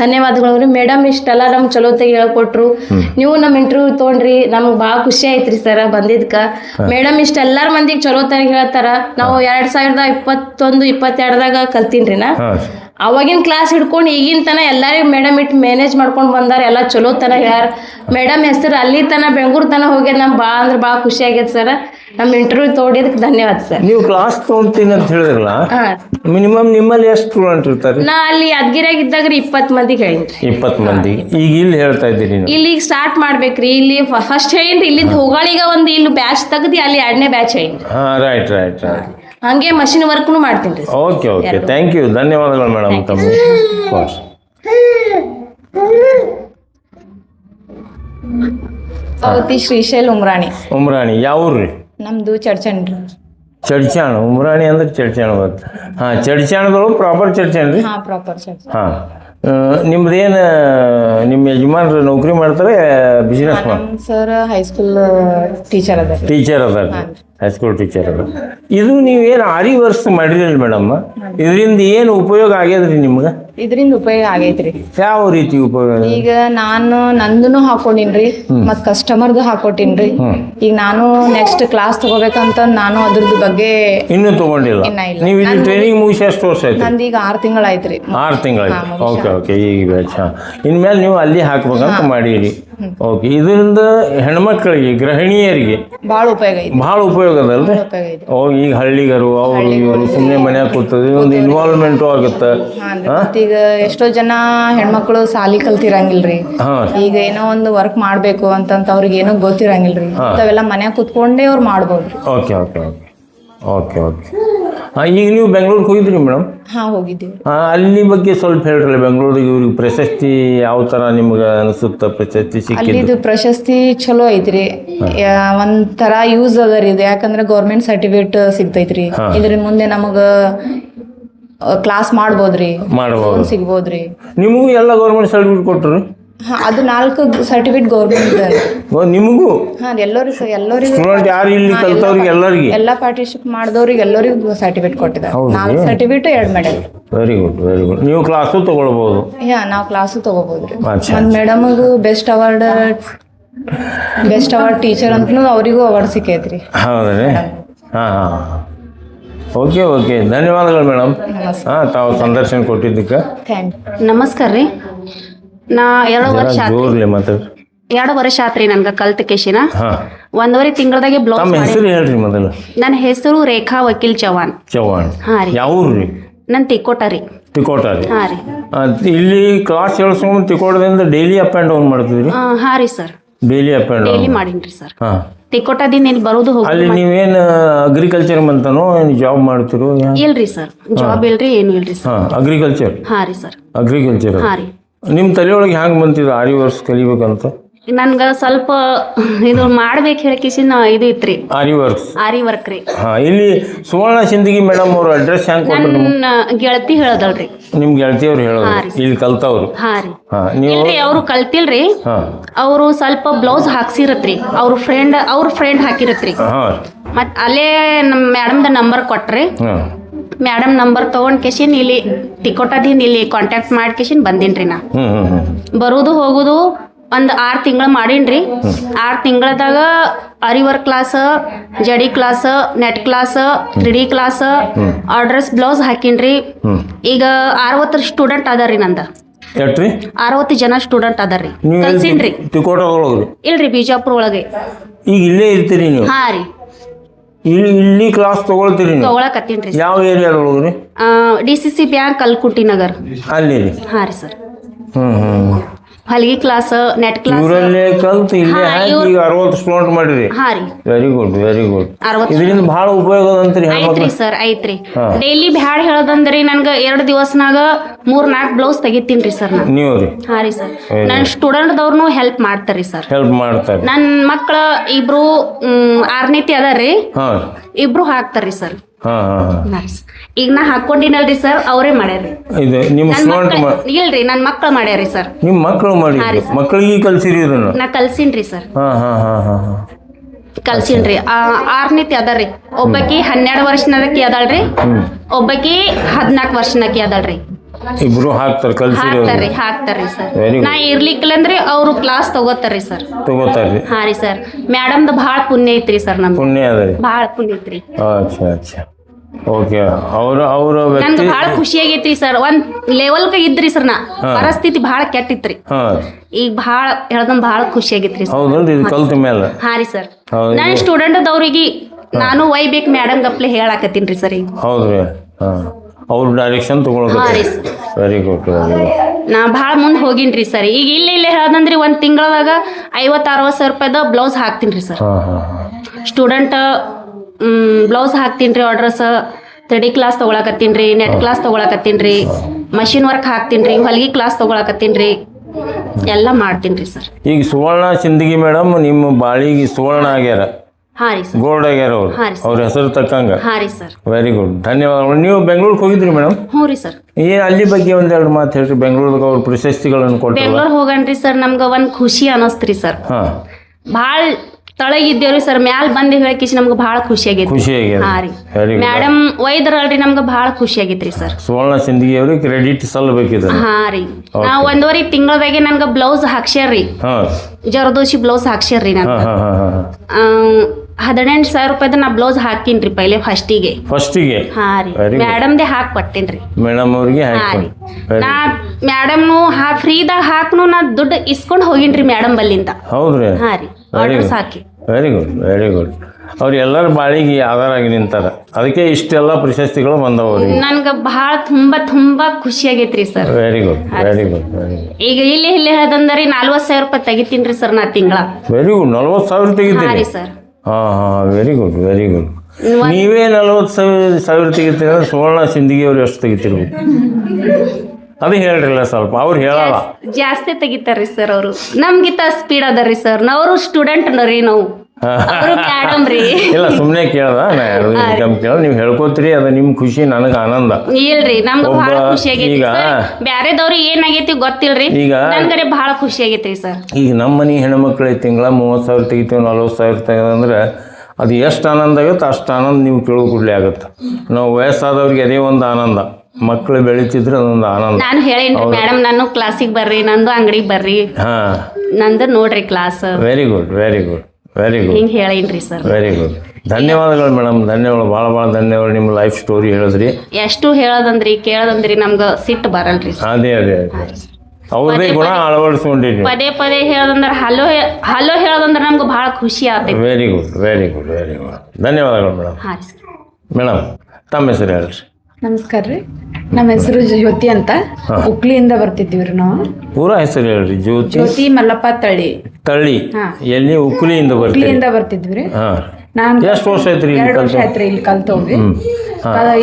ಧನ್ಯವಾದಗಳು ರೀ ಮೇಡಮ್ ಇಷ್ಟೆಲ್ಲ ನಮ್ಗೆ ಚಲೋತ್ತಾಗಿ ಹೇಳ್ಕೊಟ್ರು. ನೀವು ನಮ್ಮ ಇಂಟರ್ವ್ಯೂ ತೊಗೊಂಡ್ರಿ. ನಮ್ಗೆ ಭಾಳ ಖುಷಿ ಆಯ್ತ್ರಿ ಸರ್ ಬಂದಿದ್ಕ. ಮೇಡಮ್ ಇಷ್ಟೆಲ್ಲಾರ ಮಂದಿಗೆ ಚಲೋತ್ತಾಗಿ ಹೇಳ್ತಾರ. ನಾವು ಎರಡ್ ಸಾವಿರದ ಇಪ್ಪತ್ತೊಂದು ಇಪ್ಪತ್ತೆರಡದಾಗ ಕಲ್ತೀನ್ರಿ ನಾ ಅವಾಗಿನ ಕ್ಲಾಸ್ ಹಿಡ್ಕೊಂಡು ಈಗಿನ ತನ ಎಲ್ಲರಿಗೂ ಮೇಡಮ್ ಇಟ್ಟು ಮ್ಯಾನೇಜ್ ಮಾಡ್ಕೊಂಡು ಬಂದಾರೆ ಎಲ್ಲ ಚಲೋ ತನ ಯಾರ ಮೇಡಮ್ ಹೆಸರು ಅಲ್ಲಿ ತನ ಬೆಂಗಳೂರು ತನ ಹೋಗ್ಯದ ನಮ್ಗೆ ಭಾಳ ಅಂದ್ರೆ ಭಾಳ ಖುಷಿ ಆಗ್ಯದ ಸರ್ ನಮ್ಮ ಇಂಟರ್ವ್ಯೂ ತೋಡಿದಕ್ಕೆ ಧನ್ಯವಾದ ಸರ್ ನೀವು ಕ್ಲಾಸ್ ತೊಗೊಂತೀನಿ ಅಂತ ಹೇಳಿದ್ರಲ್ಲ ಮಿನಿಮಮ್ ನಿಮ್ಮಲ್ಲಿ ಎಷ್ಟು ಸ್ಟೂಡೆಂಟ್ ಇರ್ತಾರೆ? ನಾ ಅಲ್ಲಿ ಯಾದಗಿರಿಯಾಗ ಇದ್ದಾಗ ರೀ ಇಪ್ಪತ್ತು ಮಂದಿಗೆ ಹೇಳಿನ್ರಿ ಇಪ್ಪತ್ತು ಮಂದಿ. ಈಗ ಇಲ್ಲಿ ಹೇಳ್ತಾ ಇದ್ದೀರಿ ನೀವು. ಇಲ್ಲಿ ಸ್ಟಾರ್ಟ್ ಮಾಡ್ಬೇಕ್ರಿ ಇಲ್ಲಿ ಫಸ್ಟ್ ಹೇಳಿನ್ರಿ ಇಲ್ಲಿಂದ ಹೋಗಾಳಿಗ ಒಂದು ಇಲ್ಲಿ ಬ್ಯಾಚ್ ತೆಗ್ದು ಅಲ್ಲಿ ಎರಡನೇ ಬ್ಯಾಚ್ ಹೇಳಿನ್ರಿ ಹಾಂ ರೈಟ್ ರೈಟ್ ರೈಟ್ ಹಂಗೆ ಮಷಿನ್ ವರ್ಕ್ನು ಮಾಡ್ತೀನಿ ರೀ ಓಕೆ ಓಕೆ ಥ್ಯಾಂಕ್ ಯು ಧನ್ಯವಾದಗಳು ಮೇಡಮ್ ತಮ್ಮ. ಸೌತಿ ಶ್ರೀಶೈಲ್ ಉಮ್ರಾಣಿ. ಉಮ್ರಾಣಿ ಯಾವ ಊರ್ರಿ ನಮ್ದು ಚಡ್ಚಂಡ್ರಿ ಚಡ್ಚಾಣ ಉಮ್ರಾಣಿ ಅಂದ್ರೆ ಚಡ್ಚಾಣ ಬರುತ್ತೆ ಹಾಂ ಚಡ್ಚಾಣದವರು ಪ್ರಾಪರ್ ಚಡ್ಚಾಣ ರೀ? ಹಾ ಪ್ರಾಪರ್ ಚಡ್ಚಾಣ. ಹಾಂ. ನಿಮ್ದೇನು ನಿಮ್ಮ ಯಜಮಾನ್ರು ನೌಕರಿ ಮಾಡ್ತಾರೆ ಬಿಸ್ನೆಸ್ ಮಾಡ್ ಸರ್ ಹೈಸ್ಕೂಲ್ ಟೀಚರ್ ಅದ ಟೀಚರ್ ಅದಾರ. ಹೈಸ್ಕೂಲ್ ಟೀಚರ್ ಅದ ಇದು ನೀವೇನು ಆರಿ ವರ್ಷ ಮಾಡಿರಲ್ಲ ಮೇಡಮ್? ಇದರಿಂದ ಏನು ಉಪಯೋಗ ಆಗ್ಯದ್ರಿ ನಿಮ್ಗೆ? ಇದರಿಂದ ಉಪಯೋಗ ಆಗೈತ್ರಿ. ಯಾವ ರೀತಿ ಉಪಯೋಗ ಈಗ ನಾನು ನಂದುನು ಹಾಕೊಂಡಿನ್ರಿ ಮತ್ ಕಸ್ಟಮರ್ದು ಹಾಕೊಟ್ಟಿನ್ರಿ. ಈಗ ನಾನು ನೆಕ್ಸ್ಟ್ ಕ್ಲಾಸ್ ತಗೋಬೇಕಂತ ನಾನು ಅದ್ರದ್ದು ಬಗ್ಗೆ ಇನ್ನೂ ತಗೊಂಡಿಲ್ಲ? ಇನ್ನ ಇಲ್ಲ. ನೀವು ಟ್ರೈನಿಂಗ್ ಮುಗಿಸಿ ಎಷ್ಟು ವರ್ಷ ಆಯ್ತು? ನಂದು ಈಗ ಆರು ತಿಂಗಳಾಯ್ತ್ರಿ ಆರು ತಿಂಗಳಾಯ್ತು. ಓಕೆ ಓಕೆ ಈಗ ಇನ್ಮೇಲೆ ನೀವು ಅಲ್ಲಿ ಹಾಕ್ಬೇಕಂತ ಮಾಡೀರಿ. ಓಕೆ ಇದರಿಂದ ಹೆಣ್ಮಕ್ಳಿಗೆ ಗೃಹಿಣಿಯರಿಗೆ ಭಾಳ ಉಪಯೋಗ ಐತಿ ಭಾಳ ಉಪಯೋಗ ಅದಲ್ರಿ? ಉಪಯೋಗ ಐತಿ ಓ ಈಗ ಹಳ್ಳಿಗರು ಅವರು ಇವರು ಸುಮ್ಮನೆ ಮನ್ಯಾಗ ಕೂತದೆ ಒಂದು ಇನ್ವಾಲ್ವ್ಮೆಂಟು ಆಗುತ್ತೆ. ಈಗ ಮತ್ತೀಗ ಎಷ್ಟೋ ಜನ ಹೆಣ್ಮಕ್ಳು ಸಾಲಿ ಕಲ್ತಿರಂಗಿಲ್ರಿ. ಹಾಂ. ಈಗ ಏನೋ ಒಂದು ವರ್ಕ್ ಮಾಡ್ಬೇಕು ಅಂತಂತ ಅವ್ರಿಗೆ ಏನೋ ಗೊತ್ತಿರಂಗಿಲ್ರಿ. ಅವೆಲ್ಲ ಮನ್ಯಾಗ ಕುತ್ಕೊಂಡೇ ಅವ್ರು ಮಾಡ್ಬೋದ್ರಿ ಓಕೆ ಓಕೆ. Okay okay. ಈಗ ನೀವು ಬೆಂಗಳೂರಿಗೆ ಹೋಗಿದ್ರಿ ಮೇಡಮ್? ಹಾ ಹೋಗಿದ್ದೀವಿ. ಹಾಂ ಅಲ್ಲಿ ಬಗ್ಗೆ ಸ್ವಲ್ಪ ಹೇಳ್ರಿ ಬೆಂಗಳೂರಿಗೆ ಇವ್ರಿಗೆ ಪ್ರಶಸ್ತಿ ಯಾವ ಥರ ನಿಮ್ಗೆ ಅನಿಸುತ್ತೆ ಪ್ರಶಸ್ತಿ ಸಿಕ್ಕಿದ್ದು? ಅಲ್ಲಿದು ಪ್ರಶಸ್ತಿ ಚಲೋ ಐತ್ರಿ. ಯಾ- ಒಂಥರ ಯೂಸ್ ಅದರಿ ರೀ ಇದು. ಯಾಕಂದ್ರೆ ಗೌರ್ಮೆಂಟ್ ಸರ್ಟಿಫಿಕೇಟ್ ಸಿಗ್ತೈತ್ರಿ. ಇದ್ರ ಮುಂದೆ ನಮಗ ಕ್ಲಾಸ್ ಮಾಡ್ಬೋದ್ರಿ. ಮಾಡ್ಬೋದು. ಸಿಗ್ಬೋದ್ರಿ. ನಿಮಗೂ ಎಲ್ಲ ಗೌರ್ಮೆಂಟ್ ಸರ್ಟಿಫಿಕೇಟ್ ಕೊಟ್ಟರು ಹಾ ಅದು ನಾಲ್ಕು ಸರ್ಟಿಫಿಕೇಟ್ ಗೌರ್ಮೆಂಟ್ ಓ ನಿಮಗೂ? ಹಾ ಎಲ್ಲರಿಗೂ ಎಲ್ಲರಿಗೂ. ಸ್ಟೂಡೆಂಟ್ ಯಾರು ಇಲ್ಲಿ ಕಲ್ತವ್ರಿಗೆ ಎಲ್ಲರಿಗೆ? ಎಲ್ಲ ಪಾರ್ಟಿಸಿಪೇಟ್ ಮಾಡಿದವ್ರಿಗೆ ಎಲ್ಲರಿಗೂ ಸರ್ಟಿಫಿಕೇಟ್ ಕೊಟ್ಟಿದ್ದಾರೆ. ನಾಲ್ಕು ಸರ್ಟಿಫಿಕೇಟ್ ಎರಡು medal very good very good ನೀವು ಕ್ಲಾಸು ತೊಗೊಳ್ಬೋದು? ಯಾ ನಾವು ಕ್ಲಾಸು ತಗೋಬೋದ್ರಿ ಅಚ್ಚಾ. ಒಂದು ಮೇಡಮ್ಗೂ best award best award teacher ಅಂತಲೂ ಅವರಿಗೂ ಅವಾರ್ಡ್ ಸಿಕ್ಕೈತ್ರಿ. ಹೌದ್ರಿ ಹಾಂ ಹಾಂ ಓಕೆ ಓಕೆ ಧನ್ಯವಾದಗಳು ಮೇಡಮ್ ಹಾಂ ತಾವು ಸಂದರ್ಶನ ಕೊಟ್ಟಿದ್ದಕ್ಕೆ. ಥ್ಯಾಂಕ್ ನಮಸ್ಕಾರ ರೀ. ನಾ ಎರಡು ವರ್ಷ ಆತ್- ಜೋರ್ಲಿ ಮಾತಾಡ್ರಿ ಎರಡು ವರ್ಷ ಆತ್ರಿ ನನ್ಗ ಕಲ್ತ ಕೇಶಿನ. ಹಾಂ. ಒಂದೂವರೆ ತಿಂಗಳದಾಗೆ ಬ್ಲೌಸ್ ತಮ್ಮ ಹೆಸರು ಹೇಳ್ರಿ ಮೊದಲು. ನನ್ನ ಹೆಸರು ರೇಖಾ ವಕೀಲ್ ಚವಾನ್ ಚವ್ಹಾಣ್. ಹಾರಿ ರೀ. ಯಾವ ಊರು ರೀ? ನನ್ನ ತಿಕೋಟ ರೀ. ತಿಕೋಟ ರೀ. ಹಾಂ ರೀ. ಇಲ್ಲಿ ಕ್ಲಾಸ್ ಹೇಳ್ಸ್ಕೊಂಡು ತಿಕೋಟದಿಂದ ಡೈಲಿ ಅಪ್ ಆ್ಯಂಡ್ ಡೌನ್ ಮಾಡ್ತಿದ್ರಿ? ಆ, ಹಾಂ ರೀ sir. Daily up and daily down ಮಾಡೀನಿ ಸರ್. ಹಾಂ. ತಿಕೋಟದಿಂದ ಇಲ್ಲಿ ಬರೋದು ಹೋಗಿ ಅಲ್ಲಿ ನೀವೇನು ಅಗ್ರಿಕಲ್ಚರ್ ಮಂತನೋ ಏನು ಜಾಬ್ ಮಾಡ್ತಿರೋ ಇಲ್ರಿ ಸರ್. ಜಾಬ್ ಇಲ್ರಿ ಏನು ಇಲ್ರಿ ಸರ್. ಹಾಂ ಅಗ್ರಿಕಲ್ಚರ್ ಹಾರಿ ರೀ ಸರ್. ಅಗ್ರಿಕಲ್ಚರ್ ಹಾರಿ ರೀ. ನಿಮ್ಮ ತಲೆಯೊಳಗೆ ಹ್ಯಾಂಗೆ ಬಂತಿದ್ದು ಆರಿ ವರ್ಷ ಕಲಿಬೇಕಂತ? ನನ್ಗ ಸ್ವಲ್ಪ ಇದು ಮಾಡ್ಬೇಕು ಹೇಳಕಿಸಿ ಇದು ಇತ್ರಿ. ಆರಿ ವರ್ಕ್ಸ್ ಆರಿ ವರ್ಕ್ ರೀ. ಹಾ ಇಲ್ಲಿ ಸುವರ್ಣ ಸಿಂದಗಿ ಮೇಡಮ್ ಅವ್ರ ಅಡ್ರೆಸ್ ಹ್ಯಾಂಗ್ ಕೊಟ್ಟರು ನಿಮ್ಗೆ? ನನ್ನ ಗೆಳತಿ ಹೇಳದಳ್ರಿ ನಿಮ್ಮ ಗೆಳತಿಯವ್ರು ಹೇಳೋದು ಹಾ ರೀ. ಇಲ್ಲಿ ಕಲ್ತವ್ರು? ಹಾ ರೀ. ಹಾ ನೀವು ಇಲ್ರಿ ಅವ್ರು ಕಲ್ತಿಲ್ರಿ. ಹಾ. ಅವರು ಸ್ವಲ್ಪ ಬ್ಲೌಸ್ ಹಾಕ್ಸಿರತ್ರಿ. ಅವ್ರ ಫ್ರೆಂಡ್ ಅವ್ರ ಫ್ರೆಂಡ್ ಹಾಕಿರತ್ರಿ. ಹಾ. ಮತ್ ಅಲ್ಲೇ ನಮ್ಮ ದ ನಂಬರ್ ಕೊಟ್ರಿ. ಹಾಂ. ಮೇಡಮ್ ನಂಬರ್ ತಗೊಂಡ್ ಕೇಶಿನ್ ಇಲ್ಲಿ ಟಿಕೋಟದಿಂದ ಇಲ್ಲಿ ಕಾಂಟ್ಯಾಕ್ಟ್ ಮಾಡಿ ಕೇಶಿನ್ ಬಂದಿನ್ರಿ ನಾ. ಬರುದು ಹೋಗುದು ಒಂದ್ ಆರ್ ತಿಂಗಳ ಮಾಡೀನ್ರಿ. ಆರ್ ತಿಂಗಳದಾಗ ಅರಿವರ್ ಕ್ಲಾಸ್ ಜಡಿ class net class three D class ಆರ್ಡ್ರೆಸ್ blouse ಹಾಕಿನ್ರಿ. ಈಗ ಅರವತ್ತರ ಸ್ಟೂಡೆಂಟ್ ಅದಾರಿ ನಂದ. ಅರವತ್ತು ಜನ ಸ್ಟೂಡೆಂಟ್ ಅದಾರಿ ನೀವು ಕಲ್ಸಿನ್ರಿ ಇಲ್ರಿ ಬಿಜಾಪುರ ಒಳಗೆ. ಈಗ ಇಲ್ಲೇ ಇರ್ತೀರಿ ನೀವು? ಹಾ ರೀ. ಇಲ್ಲಿ ಇಲ್ಲಿ ಕ್ಲಾಸ್ ತಗೊಳ್ತೀರಿ ನೀವು. ಯಾವ ಏರಿಯಾದೊಳಗೆ ರೀ D C C bank Kalkunti Nagar. ಅಲ್ಲಿ ರೀ ಹಾ ರೀ ಸರ್. ಹ್ಞೂ ಹ್ಞೂ ಹಲ್ಗಿ ಕ್ಲಾಸ್ ನೆಟ್ ಕ್ಲಾಸ್ ಇವರಲ್ಲೇ ಕಲ್ತು ಇಲ್ಲೇ ಹಾ, ಹಾಕಿ ಇವ್ರ್- ಈಗ ಅರವತ್ತು ಸ್ಟೂಡೆಂಟ್ ಮಾಡಿರಿ. ಹಾ ರೀ. ವೆರಿ ಗುಡ್ ವೆರಿ ಗುಡ್ ಅರವತ್ತು ಇದರಿಂದ ಭಾಳ ಉಪಯೋಗ ಅದಂತ್ರಿ ಐತ್ರಿ ಹೆಣ್ಮಕ್ಳು ಸರ್ ಐತ್ರಿ. ಡೈಲಿ ಬ್ಯಾಡ್ ಹೇಳದಂದ್ರಿ ನನ್ಗ ಎರಡ್ ದಿವಸನಾಗ ಮೂರ್ ನಾಲ್ಕು ಬ್ಲೌಸ್ ತೆಗಿತೀನ್ರಿ ಸರ್ ನಾನು. ನೀವು ರೀ? ಹಾ ರೀ ಸರ್. ನನ್ನ ಸ್ಟೂಡೆಂಟ್ದವ್ರನು ಹೆಲ್ಪ್ ಮಾಡ್ತಾರ್ರಿ ಸರ್ ಹೆಲ್ಪ್ ಮಾಡ್ತಾರೆ. ನನ್ನ ಮಕ್ಕಳ ಇಬ್ರು ಆರ್ನೇತಿ ಅದಾರ್ರಿ. ಹಾಂ. ಇಬ್ರು ಹಾಕ್ತಾರ್ರಿ ಸರ್. ಈಗ ನಾ ಹಾಕೊಂಡಿನಲ್ರಿ ಸರ್ ಅವರೇ ಮಾಡ್ಯಾರ್ರಿ. ಇದು ನಿಮ್ಮ ನನ್ ಸ್ಟೂಡೆಂಟ್ ಮಕ್ಳ ಇಲ್ರಿ ನನ್ನ ಮಕ್ಳು ಮಾಡ್ಯಾರ್ರಿ ಸರ್ ನಿಮ್ಮ ಮಕ್ಕಳು ಮಾಡಿ ಹಾ ರೀ ಸರ್. ಮಕ್ಕಳಿಗೆ ಕಲ್ಸಿರಿ ಇದನ್ನ. ನಾ ಕಲ್ಸಿನ್ರಿ ಸರ್ ಹಾಂ ಹಾಂ ಹಾಂ ಹಾಂ ಹಾಂ. ಕಲ್ಸಿನ್ರಿ. ಆರ್ನೇತಿ ಅದಾರ್ರಿ. ಒಬ್ಬಕಿ ಹನ್ನೆರಡು ವರ್ಷನಕಿ ಅದಾಳ್ರಿ. ಒಬ್ಬಕಿ ಹದಿನಾಲ್ಕು ವರ್ಷನಕಿ ಅದಾಳ್ರಿ. ಇಬ್ರು ಹಾಕ್ತಾರೆ ಕಲ್ಸಿರಿ ಹಾಕ್ತಾರ್ರಿ ಹಾಕ್ತಾರ್ರಿ ಸರ್ Very good. ನಾ ಇರ್ಲಿಕ್ಕಂದ್ರೆ ಅವರು ಕ್ಲಾಸ್ ತಗೋತಾರ್ರಿ ಸರ್ ತಗೋತಾರ್ರಿ. ಹಾ ರೀ ಸರ್ ಮೇಡಮ್ದು ಭಾಳ ಪುಣ್ಯ ಐತ್ರಿ ಸರ್ ನಮ್ ಪುಣ್ಯ ಅದ ರೀ. ಭಾಳ ಪುಣ್ಯ ಐತ್ರಿ. ಅಚ್ಚಾ ಅಚ್ಚಾ. ಓಕೆ ಅವರ ಅವರ ನನ್ಗೆ ವ್ಯಕ್ತಿ ಭಾಳ ಖುಷಿ ಆಗೈತ್ರಿ ಸರ್ ಒಂದ್ ಲೆವೆಲ್ಗ ಇದ್ರಿ ಸರ್ ನಾ. ಪರಿಸ್ಥಿತಿ ಬಹಳ ಕೆಟ್ಟಿತ್ರಿ. ಹಾಂ. ಈಗ ಬಹಳ ಹೇಳ್ದಂಗ್ ಬಹಳ ಖುಷಿ ಆಗೈತ್ರಿ ಸರ್ ಹೌದಲ್ರಿ ಇದು ಕಲ್ತ ಮೇಲೆ. ಹಾ ರೀ ಸರ್ ಹೌದು. ನನ್ನ ಸ್ಟೂಡೆಂಟ್ ಅದವ್ರಿಗೆ ನಾನು ಒಯ್ಬೇಕು ಮೇಡಮ್ ಗಪ್ಲೆ ಹೇಳಾಕತ್ತೀನ್ರಿ ಸರ್ ಈಗ. ಹೌದ್ರಿ. ಹಾಂ. ಅವ್ರ ಡೈರೆಕ್ಷನ್ ಹಾ ರೀ ತಗೊಳಕತ್ತಾರೆ sir very good very good ನಾ ಭಾಳ ಮುಂದೆ ಹೋಗಿನ್ರಿ ಸರ್ ಈಗ ಇಲ್ಲಿ ಇಲ್ಲೇ ಹೇಳ್ದಂದ್ರಿ ಒಂದ್ ತಿಂಗಳದಾಗ ಐವತ್ತು ಅರವತ್ತು ಸಾವಿರ ರೂಪಾಯಿದ ಬ್ಲೌಸ್ ಹಾಕ್ತೀನಿ ಸರ್ ಹಾಂ ಹಾಂ ಹಾಂ. ಸ್ಟೂಡೆಂಟ್ ಬ್ಲೌಸ್ ಹಾಕ್ತೀನಿ ರೀ ಆರ್ಡ್ರಸ್ ತ್ರೀ ಕ್ಲಾಸ್ ತೊಗೊಳಕತ್ತೀನಿ ರೀ ನೆಟ್ ಕ್ಲಾಸ್ ತೊಗೊಳಕತ್ತೀನಿ ರೀ ಮಷಿನ್ ವರ್ಕ್ ಹಾಕ್ತೀನಿ ರೀ ಹೊಲಿಗೆ ಕ್ಲಾಸ್ ತೊಗೊಳಕತ್ತೀನಿ ರೀ ಎಲ್ಲ ಮಾಡ್ತೀನಿ ರೀ ಸರ್ ಈಗ ಸುವರ್ಣ ಸಿಂದಗಿ ಮೇಡಮ್ ನಿಮ್ಮ ಬಾಳಿಗೆ ಸುವರ್ಣ ಆಗ್ಯಾರ. ಹಾಂ ರೀ ಸರ್ ಗೋಲ್ಡ್ ಆಗ್ಯಾರ ಅವ್ರು. ಹಾ ರೀ ಸರ್. ಅವ್ರ ಹೆಸರು ತಕ್ಕಂಗ. ಹಾರಿ ರೀ ಸರ್ ವೆರಿ ಗುಡ್ ಧನ್ಯವಾದಗಳು. ನೀವು ಬೆಂಗಳೂರಿಗೆ ಹೋಗಿದ್ರಿ ಮೇಡಮ್ ಹ್ಞೂ ರೀ ಸರ್ ಏನು ಅಲ್ಲಿ ಬಗ್ಗೆ ಒಂದೆರಡು ಮಾತು ಹೇಳ್ರಿ. ಬೆಂಗಳೂರಿಗೆ ಅವ್ರ ಪ್ರಶಸ್ತಿಗಳನ್ನು ಕೊಟ್ಟರು ಬೆಂಗ್ಳೂರ್ ಹೋಗಣ್ರಿ ಸರ್ ನಮ್ಗೆ ಒಂದು ಖುಷಿ ಅನಸ್ತ್ರಿ ಸರ್ ಹಾಂ. ಭಾಳ ತಳಗಿದ್ದೇವ್ರಿ ಸರ್ ಮ್ಯಾಲ್ ಬಂದು ಹೇಳಕಿಸಿ ನಮ್ಗೆ ಭಾಳ ಖುಷಿ ಆಗೈತಿ ಖುಷಿ ಆಗ್ಯದ ಹಾಂ ರೀ. ಮೇಡಮ್ ಒಯ್ದ್ರಲ್ರಿ ನಮ್ಗೆ ಭಾಳ ಖುಷಿ ಆಗೈತ್ರಿ ಸರ್. ಸುವರ್ಣ ಸಿಂದಗಿ ಅವ್ರಿಗೆ ಕ್ರೆಡಿಟ್ ಸಲ್ಲಬೇಕಿದೆ ಹಾ ರೀ. ನಾ ಒಂದೂವರೆ ತಿಂಗಳದಾಗೆ ನನ್ಗೆ ಬ್ಲೌಸ್ ಹಾಕ್ಸ್ಯಾರ್ರಿ. ಹಾಂ. ಜರದೋಶಿ ಬ್ಲೌಸ್ ಹಾಕ್ಸ್ಯಾರ್ರಿ ನಾನು ಹಾಂ ಹಾಂ ಹಾಂ ಹಾಂ ಹದಿನೆಂಟು ಸಾವಿರ ರೂಪಾಯ್ದು ನಾ ಬ್ಲೌಸ್ ಹಾಕಿನ್ರಿ ಪೈಲೆ ಫಸ್ಟಿಗೆ ಫಸ್ಟಿಗೆ ಹಾ ರೀ. Very good. ಮೇಡಮ್ದೆ ಹಾಕಿ ಕೊಟ್ಟೇನ್ರಿ. ಮೇಡಮ್ ಅವ್ರಿಗೆ ಹಾ ರೀ. ಹಾಕಿ ನಾ ಮೇಡಮ್ನು ಹಾ ಫ್ರೀದಾಗ ಹಾಕ್ನು ನಾ ದುಡ್ಡು ಇಸ್ಕೊಂಡು ಹೋಗಿನ್ರಿ ಮೇಡಮ್ ಬಲ್ಲಿಂದ. ಹೌದ್ರಿ. ಹಾ ರೀ. ವೆರಿ ಗುಡ್ ವೆರಿ ಗುಡ್ ಅವ್ರು ಎಲ್ಲರ ಬಾಳಿಗೆ ಆಧಾರ ಆಗಿ ನಿಂತಾರ. ಅದಕ್ಕೆ ಇಷ್ಟೆಲ್ಲ ಪ್ರಶಸ್ತಿಗಳು ಬಂದವ ಅವ್ರಿಗೆ. ನನ್ಗೆ ಬಹಳ ತುಂಬಾ ತುಂಬಾ ಖುಷಿ ಆಗೈತ್ರಿ sir. Very good very good very good ಈಗ ಇಲ್ಲಿ ಇಲ್ಲಿ ಹೇಳ್ದಂದ್ರಿ ನಲ್ವತ್ತು ಸಾವಿರ ರೂಪಾಯಿ ತೆಗಿತೀನಿ ಸರ್ ನಾ ತಿಂಗಳ. ವೆರಿ ಗುಡ್ ನಲ್ವತ್ತು ಸಾವಿರ ಹಾ ತೆಗಿತೀರಿ ರೀ ಸರ್. ಹಾಂ ಹಾಂ ವೆರಿ ಗುಡ್ ವೆರಿ ಗುಡ್ ನೀವೇ ನಲ್ವತ್ತು ಸಾವಿರ ಸಾವಿರ ತೆಗಿತೀರ ಸುವರ್ಣ ಸಿಂದಗಿ ಅವ್ರು ಎಷ್ಟು ತೆಗಿತಿರ್ಬೇಕು ಅದು ಹೇಳ್ರಿಲ್ಲ ಸ್ವಲ್ಪ ಅವ್ರು ಹೇಳಲ್ಲ. ಜಾಸ್ತಿ ತೆಗಿತಾರ್ರಿ ಸರ್ ಅವರು. ನಮ್ಗಿಂತ ಸ್ಪೀಡ್ ಅದಾರ್ರಿ ಸರ್ ನಾವು ಸ್ಟೂಡೆಂಟ್ ರೀ ನಾವು. ಅವರು ರೀ. ಇಲ್ಲ ಸುಮ್ಮನೆ ಕೇಳ್ದ ಕೇಳ ನೀವು ಹೇಳ್ಕೋತೀರಿ ಅದು ನಿಮ್ಮ ಖುಷಿ ನನಗೆ ಆನಂದ. ಇಲ್ರಿ ನಮ್ಗೆ ಬಹಳ ಖುಷಿ ಆಗೈತಿ ಈಗ- ಸರ್ ಬ್ಯಾರೆದವ್ರಿಗೆ ಏನಾಗೈತಿ ಗೊತ್ತಿಲ್ರಿ. ಈಗ- ನನ್ಗರೆ ಬಹಳ ಖುಷಿ ಆಗೈತ್ರಿ ಸರ್ ಈಗ ನಮ್ಮ ಮನೆ ಹೆಣ್ಮಕ್ಳಿಗೆ ತಿಂಗಳ ಮೂವತ್ತು ಸಾವಿರ ತೆಗಿತೀವಿ ನಲ್ವತ್ತು ಸಾವಿರ ತೆಗೆದಂದ್ರೆ ಅದು ಎಷ್ಟು ಆನಂದ ಆಗುತ್ತೆ ಅಷ್ಟು ಆನಂದ ನೀವು ಕೇಳೋ ಕೂಡಲೇ ಆಗುತ್ತೆ. ನಾವು ವಯಸ್ಸಾದವ್ರಿಗೆ ಅದೇ ಒಂದು ಆನಂದ. ಮಕ್ಕಳು ಬೆಳೀತಿದ್ರೆ ಅದೊಂದು ಆನಂದ. ನಾನು ಹೇಳೇನ್ರಿ ಮೇಡಮ್ ನಾನು ಕ್ಲಾಸಿಗೆ ಬರ್ರಿ ನಂದು ಅಂಗಡಿಗೆ ಬರ್ರಿ. ಹಾಂ. ನಂದು ನೋಡ್ರಿ class very good very good very good ಹಿಂಗೆ ಹೇಳೇನ್ರಿ ಸರ್ ವೆರಿ ಗುಡ್ ಧನ್ಯವಾದಗಳು ಮೇಡಮ್ ಧನ್ಯವಾದ ಭಾಳ ಭಾಳ ಧನ್ಯವಾದ ನಿಮ್ಮ ಲೈಫ್ ಸ್ಟೋರಿ ಹೇಳಿದ್ರಿ. ಎಷ್ಟು ಹೇಳೋದಂದ್ರಿ ಕೇಳೋದಂದ್ರಿ ನಮ್ಗೆ ಸಿಟ್ಟು ಬರಲ್ರಿ. ಅದೇ ಅದೇ ಅದೇ. ಅವ್ರದೇ ಗುಣ ಅಳವಡಿಸ್ಕೊಂಡಿರಿ ಪದೇ ಪದೇ ಹೇಳೋದಂದ್ರೆ ಹಲೋ ಹಲೋ ಹೇಳೋದಂದ್ರೆ ನಮ್ಗೆ ಬಹಳ ಖುಷಿ ಆಗ್ತೈತಿ. Very good very good very good ಧನ್ಯವಾದಗಳು ಮೇಡಮ್ ಹಾ ರೀ ಸರ್ ಮೇಡಮ್ ತಮ್ಮ ಹೆಸರು ಹೇಳ್ರಿ. ನಮಸ್ಕಾರ ರೀ. ನಮ್ಮ ಹೆಸರು ಜ್ಯೋತಿ ಅಂತ. ಉಕ್ಲಿಯಿಂದ ಬರ್ತಿದ್ವಿ ರೀ ನಾವು. ಪೂರ ಹೆಸರು ಹೇಳ್ರಿ ಜ್ಯೋತಿ. ಜ್ಯೋತಿ ಮಲ್ಲಪ್ಪ ತಳ್ಳಿ ತಳ್ಳಿ ಹಾ. ಎಲ್ಲಿ? ಉಕ್ಲಿಯಿಂದ ಬರ್ತೀರಿ? ಉಕ್ಲಿಯಿಂದ ಬರ್ತಿದ್ವಿ ರೀ. ಹಾಂ. ನಾನು ಎಷ್ಟು ವರ್ಷ ಆಯ್ತು ರೀ ಇಲ್ಲಿ ಎರಡು ವರ್ಷ ಕಲ್ತು ಆಯ್ತು ಇಲ್ಲಿ ಕಲ್ತೋಗಿ.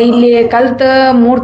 ಇಲ್ಲಿ ಕಲ್ತ ಮೂರ್